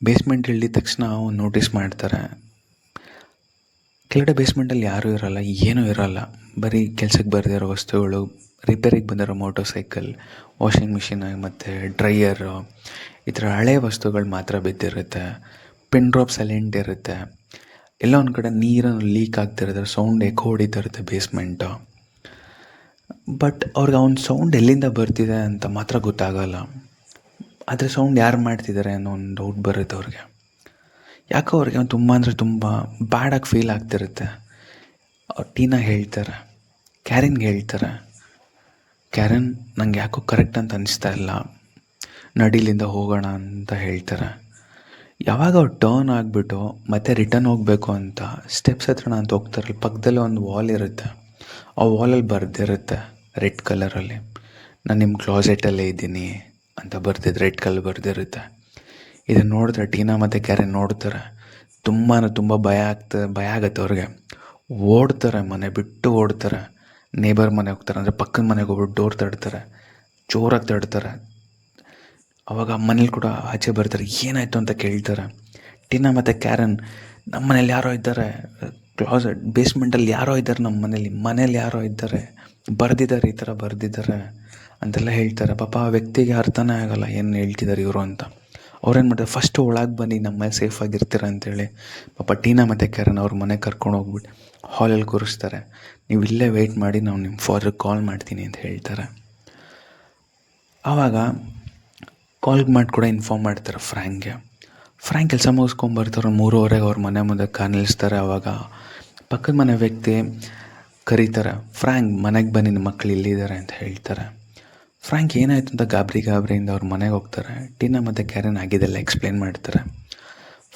ಬೇಸ್ಮೆಂಟ್ ಇಳಿದ ತಕ್ಷಣ ಅವ್ನು ನೋಟಿಸ್ ಮಾಡ್ತಾರೆ ಕೆಳಗಡೆ ಬೇಸ್ಮೆಂಟಲ್ಲಿ ಯಾರೂ ಇರೋಲ್ಲ, ಏನೂ ಇರೋಲ್ಲ. ಬರೀ ಕೆಲ್ಸಕ್ಕೆ ಬರ್ದಿರೋ ವಸ್ತುಗಳು, ರಿಪೇರಿಗೆ ಬಂದಿರೋ ಮೋಟರ್ ಸೈಕಲ್ ವಾಷಿಂಗ್ ಮಿಷಿನ್ ಮತ್ತು ಡ್ರೈಯರು ಈ ಥರ ಹಳೆ ವಸ್ತುಗಳು ಮಾತ್ರ ಬಿದ್ದಿರುತ್ತೆ. ಪಿನ್ ಡ್ರಾಪ್ ಸೈಲೆಂಟ್ ಇರುತ್ತೆ. ಎಲ್ಲ ಒಂದು ಕಡೆ ನೀರನ್ನು ಲೀಕ್ ಆಗ್ತಿರುತ್ತೆ ಸೌಂಡ್ ಎಕೋ ಹೊಡಿತಿರುತ್ತೆ ಬೇಸ್ಮೆಂಟು ಬಟ್ ಅವ್ರಿಗೆ ಅವ್ನ ಸೌಂಡ್ ಎಲ್ಲಿಂದ ಬರ್ತಿದೆ ಅಂತ ಮಾತ್ರ ಗೊತ್ತಾಗಲ್ಲ. ಆದರೆ ಸೌಂಡ್ ಯಾರು ಮಾಡ್ತಿದ್ದಾರೆ ಅನ್ನೋ ಒಂದು ಡೌಟ್ ಬರುತ್ತೆ ಅವ್ರಿಗೆ. ಯಾಕೋ ಅವ್ರಿಗೆ ತುಂಬ ಅಂದರೆ ತುಂಬ ಬ್ಯಾಡಾಗಿ ಫೀಲ್ ಆಗ್ತಿರುತ್ತೆ. ಅವ್ರು ಟೀನಾ ಹೇಳ್ತಾರೆ ಕ್ಯಾರಿನ್ಗೆ ಹೇಳ್ತಾರೆ, ಕ್ಯಾರನ್, ನಂಗೆ ಯಾಕೋ ಕರೆಕ್ಟ್ ಅಂತ ಅನಿಸ್ತಾ ಇಲ್ಲ. ನಡಿಲಿಂದ ಹೋಗೋಣ ಅಂತ ಹೇಳ್ತಾರೆ. ಯಾವಾಗ ಅವ್ರು ಟರ್ನ್ ಆಗಿಬಿಟ್ಟು ಮತ್ತೆ ರಿಟರ್ನ್ ಹೋಗಬೇಕು ಅಂತ ಸ್ಟೆಪ್ಸ್ ಹತ್ರ ಅಂತ ಹೋಗ್ತಾರಲ್ಲ, ಪಕ್ಕದಲ್ಲೇ ಒಂದು ವಾಲ್ ಇರುತ್ತೆ. ಆ ವಾಲಲ್ಲಿ ಬರೆದಿರುತ್ತೆ ರೆಡ್ ಕಲರಲ್ಲಿ ನಾನು ನಿಮ್ಮ ಕ್ಲಾಸೆಟಲ್ಲೇ ಇದ್ದೀನಿ ಅಂತ ಬರ್ದಿದ್ದು ರೆಡ್ ಕಲರ್ ಬರೆದಿರುತ್ತೆ. ಇದನ್ನು ನೋಡಿದ್ರೆ ಟೀನಾ ಮತ್ತು ಕ್ಯಾರನ್ ನೋಡ್ತಾರೆ. ತುಂಬಾ ತುಂಬ ಭಯ ಆಗ್ತ, ಭಯ ಆಗತ್ತೆ ಅವ್ರಿಗೆ. ಓಡ್ತಾರೆ, ಮನೆ ಬಿಟ್ಟು ಓಡ್ತಾರೆ. ನೇಬರ್ ಮನೆಗೆ ಹೋಗ್ತಾರೆ, ಅಂದರೆ ಪಕ್ಕದ ಮನೆಗೆ ಹೋಗ್ಬಿಟ್ಟು ಡೋರ್ ತಡ್ತಾರೆ. ಜೋರಾಗಿ ತಡ್ತಾರೆ. ಅವಾಗ ಮನೇಲಿ ಕೂಡ ಆಚೆ ಬರ್ತಾರೆ. ಏನಾಯಿತು ಅಂತ ಕೇಳ್ತಾರೆ. ಟಿನಾ ಮತ್ತು ಕ್ಯಾರನ್ ನಮ್ಮ ಮನೇಲಿ ಯಾರೋ ಇದ್ದಾರೆ. ಕ್ಲಾಸೆಟ್ ಬೇಸ್ಮೆಂಟಲ್ಲಿ ಯಾರೋ ಇದ್ದಾರೆ ನಮ್ಮ ಮನೇಲಿ. ಮನೇಲಿ ಯಾರೋ ಇದ್ದಾರೆ. ಬರೆದಿದ್ದಾರೆ, ಈ ಥರ ಬರೆದಿದ್ದಾರೆ ಅಂತೆಲ್ಲ ಹೇಳ್ತಾರೆ. ಪಾಪ ಆ ವ್ಯಕ್ತಿಗೆ ಅರ್ಥನೇ ಆಗೋಲ್ಲ ಏನು ಹೇಳ್ತಿದ್ದಾರೆ ಇವರು ಅಂತ. ಅವ್ರೇನು ಮಾಡ್ತಾರೆ ಫಸ್ಟು ಒಳಗೆ ಬನ್ನಿ ನಮ್ಮ ಮನೆ ಸೇಫಾಗಿರ್ತೀರ ಅಂತೇಳಿ. ಪಾಪ ಟೀನಾ ಮತ್ತು ಕ್ಯಾರನ್ ಅವ್ರ ಮನೆಗೆ ಕರ್ಕೊಂಡು ಹೋಗ್ಬಿಟ್ಟು ಹಾಲಲ್ಲಿ ಕೂರಿಸ್ತಾರೆ. ನೀವು ಇಲ್ಲೇ ವೆಯ್ಟ್ ಮಾಡಿ, ನಾವು ನಿಮ್ಮ ಫಾದರ್ಗೆ ಕಾಲ್ ಮಾಡ್ತೀನಿ ಅಂತ ಹೇಳ್ತಾರೆ. ಆವಾಗ ಕಾಲ್ ಮಾಡಿ ಕೂಡ ಇನ್ಫಾರ್ಮ್ ಮಾಡ್ತಾರೆ ಫ್ರ್ಯಾಂಕ್ಗೆ. ಫ್ರ್ಯಾಂಕ್ ಕೆಲಸ ಮುಗಿಸ್ಕೊಂಬರ್ತಾರೆ ಮೂರುವರೆಗೆ ಅವ್ರ ಮನೆ ಮುಂದೆ ಕಾರ್ ನಿಲ್ಲಿಸ್ತಾರೆ ಆವಾಗ ಪಕ್ಕದ ಮನೆ ವ್ಯಕ್ತಿ ಕರೀತಾರೆ, ಫ್ರ್ಯಾಂಕ್ ಮನೆಗೆ ಬನ್ನಿ ನಿಮ್ಮ ಮಕ್ಕಳು ಇಲ್ಲಿದ್ದಾರೆ ಅಂತ ಹೇಳ್ತಾರೆ. ಫ್ರ್ಯಾಂಕ್ ಏನಾಯ್ತು ಅಂತ ಗಾಬರಿ ಗಾಬರಿಯಿಂದ ಅವ್ರ ಮನೆಗೆ ಹೋಗ್ತಾರೆ. ಟೀನಾ ಮತ್ತು ಕ್ಯಾರನ್ ಆಗಿದ್ದೆಲ್ಲ ಎಕ್ಸ್ಪ್ಲೇನ್ ಮಾಡ್ತಾರೆ.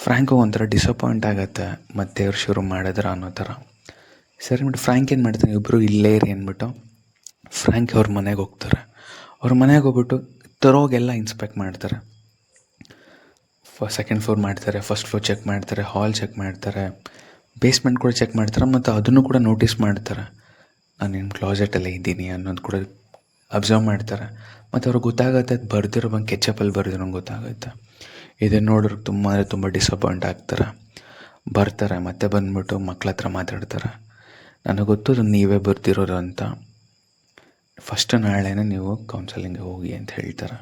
ಫ್ರ್ಯಾಂಕು ಒಂಥರ ಡಿಸಪಾಯಿಂಟ್ ಆಗುತ್ತೆ ಮತ್ತೆ ಅವ್ರು ಶುರು ಮಾಡಿದ್ರೆ ಅನ್ನೋ ಥರ. ಸರಿ ಬಿಟ್ಟು ಫ್ರ್ಯಾಂಕ್ ಏನು ಮಾಡ್ತಾನೆ? ಇಬ್ಬರು ಇಲ್ಲೇ ಇರಿ ಅಂದ್ಬಿಟ್ಟು ಫ್ರ್ಯಾಂಕ್ ಅವ್ರ ಮನೆಗೆ ಹೋಗ್ತಾರೆ. ಅವ್ರ ಮನೆಗೆ ಹೋಗ್ಬಿಟ್ಟು ತರೋಗೆಲ್ಲ ಇನ್ಸ್ಪೆಕ್ಟ್ ಮಾಡ್ತಾರೆ. ಫ ಸೆಕೆಂಡ್ ಫ್ಲೋರ್ ಮಾಡ್ತಾರೆ ಫಸ್ಟ್ ಫ್ಲೋರ್ ಚೆಕ್ ಮಾಡ್ತಾರೆ ಹಾಲ್ ಚೆಕ್ ಮಾಡ್ತಾರೆ ಬೇಸ್ಮೆಂಟ್ ಕೂಡ ಚೆಕ್ ಮಾಡ್ತಾರೆ, ಮತ್ತು ಅದನ್ನು ಕೂಡ ನೋಟಿಸ್ ಮಾಡ್ತಾರೆ. ನಾನು ನಿಮ್ಮ ಕ್ಲಾಸೆಟಲ್ಲೇ ಇದ್ದೀನಿ ಅನ್ನೋದು ಕೂಡ ಅಬ್ಸರ್ವ್ ಮಾಡ್ತಾರೆ. ಮತ್ತು ಅವ್ರಿಗೆ ಗೊತ್ತಾಗುತ್ತೆ ಅದು ಬರ್ದಿರೋ ಬಂದು ಕೆಚಪಲ್ಲಿ ಬರ್ದಿರೋ ಗೊತ್ತಾಗುತ್ತೆ. ಇದನ್ನು ನೋಡೋರು ತುಂಬ ಅಂದರೆ ತುಂಬ ಡಿಸಪಾಯಿಂಟ್ ಆಗ್ತಾರೆ. ಬರ್ತಾರೆ, ಮತ್ತೆ ಬಂದ್ಬಿಟ್ಟು ಮಕ್ಳ ಹತ್ರ ಮಾತಾಡ್ತಾರೆ. ನನಗೆ ಗೊತ್ತು ನೀವೇ ಬರ್ತಿರೋರು ಅಂತ. ಫಸ್ಟ್ ನಾಳೆನೇ ನೀವು ಕೌನ್ಸಲಿಂಗ್ಗೆ ಹೋಗಿ ಅಂತ ಹೇಳ್ತಾರೆ.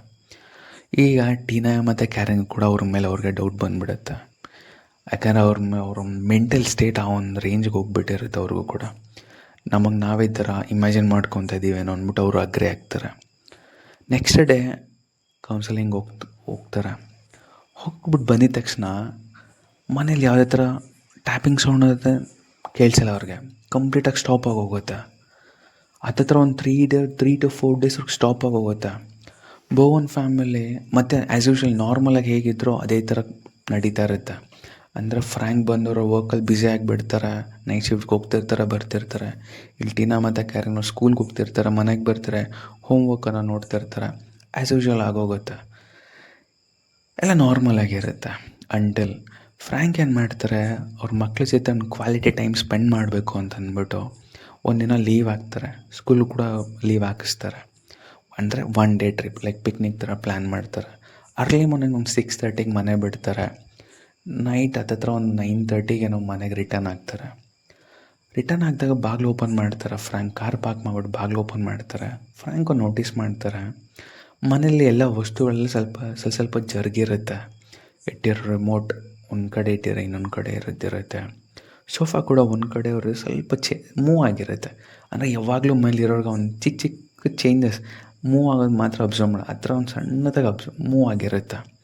ಈಗ ಟೀನಾ ಮತ್ತು ಕ್ಯಾರಿಂಗ್ ಕೂಡ ಅವ್ರ ಮೇಲೆ ಅವ್ರಿಗೆ ಡೌಟ್ ಬಂದ್ಬಿಡುತ್ತೆ. ಯಾಕಂದರೆ ಅವ್ರ ಅವ್ರ ಮೆಂಟಲ್ ಸ್ಟೇಟ್ ಆ ಒಂದು ರೇಂಜ್ಗೆ ಹೋಗ್ಬಿಟ್ಟಿರುತ್ತೆ ಅವ್ರಿಗೂ ಕೂಡ. ನಮಗೆ ನಾವೇ ಥರ ಇಮ್ಯಾಜಿನ್ ಮಾಡ್ಕೊತಾ ಇದ್ದೀವೇನೋ ಅಂದ್ಬಿಟ್ಟು ಅವರು ಅಗ್ರಿ ಆಗ್ತಾರೆ. ನೆಕ್ಸ್ಟ್ ಡೇ ಕೌನ್ಸಲಿಂಗ್ ಹೋಗ್ ಹೋಗ್ತಾರೆ. ಹೋಗ್ಬಿಟ್ಟು ಬಂದಿದ ತಕ್ಷಣ ಮನೇಲಿ ಯಾವುದೇ ಥರ ಟ್ಯಾಪಿಂಗ್ ಸೌಂಡ್ ಅಂತ ಕೇಳಿಸಲ್ಲ ಅವ್ರಿಗೆ. ಕಂಪ್ಲೀಟಾಗಿ ಸ್ಟಾಪ್ ಆಗಿ ಹೋಗುತ್ತೆ. ಹತ್ತತ್ರ ಒಂದು three day three to four days stop ಆಗಿ ಹೋಗುತ್ತೆ. ಬೋವನ್ ಫ್ಯಾಮಿಲಿ ಮತ್ತು ಆ್ಯಸ್ ಯೂಶಲ್ ನಾರ್ಮಲಾಗಿ ಹೇಗಿದ್ರೋ ಅದೇ ಥರ ನಡೀತಾ ಇರುತ್ತೆ. ಅಂದರೆ ಫ್ರ್ಯಾಂಕ್ ಬಂದವರು ವರ್ಕಲ್ಲಿ ಬ್ಯುಸಿ ಆಗಿಬಿಡ್ತಾರೆ ನೈಟ್ ಶಿಫ್ಟ್ಗೆ ಹೋಗ್ತಿರ್ತಾರೆ, ಬರ್ತಿರ್ತಾರೆ. ಇಲ್ಲಿ ಟೀನಾ ಮತ್ತು ಕ್ಯಾರಿನವ್ರು ಸ್ಕೂಲ್ಗೆ ಹೋಗ್ತಿರ್ತಾರೆ, ಮನೆಗೆ ಬರ್ತಾರೆ ಹೋಮ್ ವರ್ಕನ್ನು ನೋಡ್ತಿರ್ತಾರೆ ಆ್ಯಸ್ ಯೂಶ್ವಲ್ ಆಗೋಗುತ್ತೆ. ಎಲ್ಲ ನಾರ್ಮಲ್ ಆಗಿರುತ್ತೆ. ಅಂಟಿಲ್ ಫ್ರ್ಯಾಂಕ್ ಏನು ಮಾಡ್ತಾರೆ, ಅವ್ರ ಮಕ್ಳ ಜೊತೆ ಒಂದು ಕ್ವಾಲಿಟಿ ಟೈಮ್ ಸ್ಪೆಂಡ್ ಮಾಡಬೇಕು ಅಂತ ಅಂದ್ಬಿಟ್ಟು ಒಂದಿನ ಲೀವ್ ಹಾಕ್ತಾರೆ. ಸ್ಕೂಲ್ ಕೂಡ ಲೀವ್ ಹಾಕಿಸ್ತಾರೆ. ಅಂದರೆ one day trip like picnic ಥರ ಪ್ಲ್ಯಾನ್ ಮಾಡ್ತಾರೆ. ಅರ್ಲಿ ಮಾರ್ನಿಂಗ್ ಒಂದು ಸಿಕ್ಸ್ ತರ್ಟಿಗೆ ಮನೆ ಬಿಡ್ತಾರೆ. ನೈಟ್ ಹತ್ತತ್ರ ಒಂದು ನೈನ್ ತರ್ಟಿಗೆ ನಾವು ಮನೆಗೆ ರಿಟರ್ನ್ ಆಗ್ತಾರೆ. ರಿಟರ್ನ್ ಆಗಿದಾಗ ಬಾಗ್ಲು ಓಪನ್ ಮಾಡ್ತಾರೆ. ಫ್ರ್ಯಾಂಕ್ ಕಾರ್ ಪಾರ್ಕ್ ಮಾಡ್ಬಿಟ್ಟು ಬಾಗ್ಲು ಓಪನ್ ಮಾಡ್ತಾರೆ. ಫ್ರ್ಯಾಂಕು ನೋಟಿಸ್ ಮಾಡ್ತಾರೆ. ಮನೇಲಿ ಎಲ್ಲ ವಸ್ತುಗಳೆಲ್ಲ ಸ್ವಲ್ಪ ಸ್ವಲ್ಪ ಸ್ವಲ್ಪ ಜರುಗಿರುತ್ತೆ. ಇಟ್ಟಿರೋ ರಿಮೋಟ್ ಒಂದು ಕಡೆ ಇಟ್ಟಿರೋ, ಇನ್ನೊಂದು ಕಡೆ ಇರುತ್ತಿರುತ್ತೆ ಸೋಫಾ ಕೂಡ ಒಂದು ಕಡೆ ಅವ್ರಿಗೆ ಸ್ವಲ್ಪ ಚೇ ಮೂವ್ ಆಗಿರುತ್ತೆ. ಅಂದರೆ ಯಾವಾಗಲೂ ಮೇಲಿರೋರ್ಗೆ ಒಂದು ಚಿಕ್ಕ ಚಿಕ್ಕ ಚೇಂಜಸ್ ಮೂವ್ ಆಗೋದು ಮಾತ್ರ ಅಬ್ಸರ್ವ್ ಮಾಡೋದು ಆ ಒಂದು ಸಣ್ಣದಾಗಿ ಅಬ್ಸರ್ವ್ ಮೂವ್ ಆಗಿರುತ್ತೆ.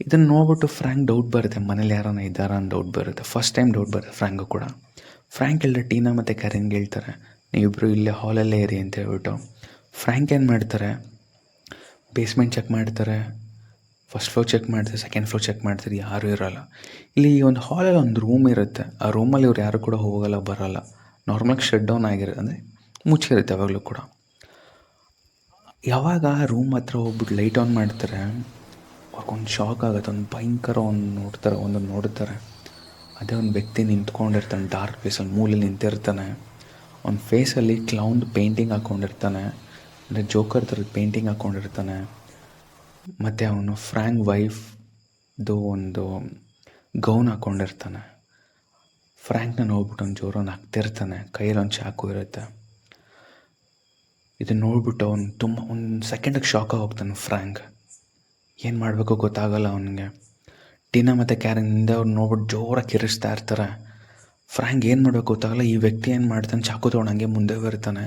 ಇದನ್ನು ನೋಡ್ಬಿಟ್ಟು ಫ್ರ್ಯಾಂಕ್ ಡೌಟ್ ಬರುತ್ತೆ. ಮನೇಲಿ ಯಾರನ್ನ ಇದ್ದಾರ ಅಂತ ಡೌಟ್ ಬರುತ್ತೆ. ಫಸ್ಟ್ ಟೈಮ್ ಡೌಟ್ ಬರುತ್ತೆ ಫ್ರ್ಯಾಂಕು ಕೂಡ. ಫ್ರ್ಯಾಂಕ್ ಎಲ್ಲ ಟೀನಾ ಮತ್ತು ಕರೆನ್ಗೆ ಹೇಳ್ತಾರೆ ನೀವಿಬ್ಬರು ಇಲ್ಲೇ ಹಾಲಲ್ಲೇ ಇರಿ ಅಂತ ಹೇಳ್ಬಿಟ್ಟು. ಫ್ರ್ಯಾಂಕ್ ಏನು ಮಾಡ್ತಾರೆ ಬೇಸ್ಮೆಂಟ್ ಚೆಕ್ ಮಾಡ್ತಾರೆ ಫಸ್ಟ್ ಫ್ಲೋರ್ ಚೆಕ್ ಮಾಡ್ತಾರೆ ಸೆಕೆಂಡ್ ಫ್ಲೋರ್ ಚೆಕ್ ಮಾಡ್ತಾರೆ, ಯಾರೂ ಇರೋಲ್ಲ. ಇಲ್ಲಿ ಒಂದು ಹಾಲಲ್ಲಿ ಒಂದು ರೂಮ್ ಇರುತ್ತೆ. ಆ ರೂಮಲ್ಲಿ ಇವ್ರು ಯಾರು ಕೂಡ ಹೋಗಲ್ಲ, ಬರೋಲ್ಲ. ನಾರ್ಮಲಾಗಿ ಶಟ್ ಡೌನ್ ಆಗಿರುತ್ತೆ ಅಂದರೆ ಮುಚ್ಚಿರುತ್ತೆ ಯಾವಾಗಲೂ ಕೂಡ. ಯಾವಾಗ ರೂಮ್ ಹತ್ರ ಹೋಗ್ಬಿಟ್ಟು ಲೈಟ್ ಆನ್ ಮಾಡ್ತಾರೆ ಅವ್ರಿಗೊಂದು ಶಾಕ್ ಆಗುತ್ತೆ, ಒಂದು ಭಯಂಕರ ಒಂದು ನೋಡ್ತಾರೆ ಒಂದು ನೋಡ್ತಾರೆ. ಅದೇ ಒಂದು ವ್ಯಕ್ತಿ ನಿಂತ್ಕೊಂಡಿರ್ತಾನೆ ಡಾರ್ಕ್ ಪ್ಲೇಸಲ್ಲಿ ಮೂಲೆಯಲ್ಲಿ ನಿಂತಿರ್ತಾನೆ. ಅವ್ನ ಫೇಸಲ್ಲಿ ಕ್ಲೌನ್ ಪೇಂಟಿಂಗ್ ಹಾಕ್ಕೊಂಡಿರ್ತಾನೆ ಅಂದರೆ ಜೋಕರ್ ಥರದ ಪೇಂಟಿಂಗ್ ಹಾಕ್ಕೊಂಡಿರ್ತಾನೆ ಮತ್ತು ಅವನು ಫ್ರ್ಯಾಂಕ್ ವೈಫ್ದು ಒಂದು ಗೌನ್ ಹಾಕ್ಕೊಂಡಿರ್ತಾನೆ ಫ್ರ್ಯಾಂಕ್ನ ನೋಡ್ಬಿಟ್ಟು ಒಂದು ಜೋರನ್ನು ಹಾಕ್ತಿರ್ತಾನೆ ಕೈಯಲ್ಲಿ ಒಂದು ಚಾಕು ಇರುತ್ತೆ. ಇದನ್ನು ನೋಡ್ಬಿಟ್ಟು ಅವ್ನು ತುಂಬ, ಒಂದು ಸೆಕೆಂಡಿಗೆ ಶಾಕ್ ಹೋಗ್ತಾನೆ ಫ್ರ್ಯಾಂಕ್ ಏನು ಮಾಡಬೇಕು ಗೊತ್ತಾಗಲ್ಲ ಅವನಿಗೆ. ಟೀನಾ ಮತ್ತು ಕ್ಯಾರನ್ನಿಂದ ಅವ್ರು ನೋಡ್ಬಿಟ್ಟು ಜೋರಾಗಿ ಕಿರಿಸ್ತಾ ಇರ್ತಾರೆ. ಫ್ರ್ಯಾಂಕ್ ಏನು ಮಾಡಬೇಕು ಗೊತ್ತಾಗಲ್ಲ, ಈ ವ್ಯಕ್ತಿ ಏನು ಮಾಡ್ತಾನೆ ಚಾಕು ತೊಗೊಂಡಂಗೆ ಮುಂದೆ ಬರ್ತಾನೆ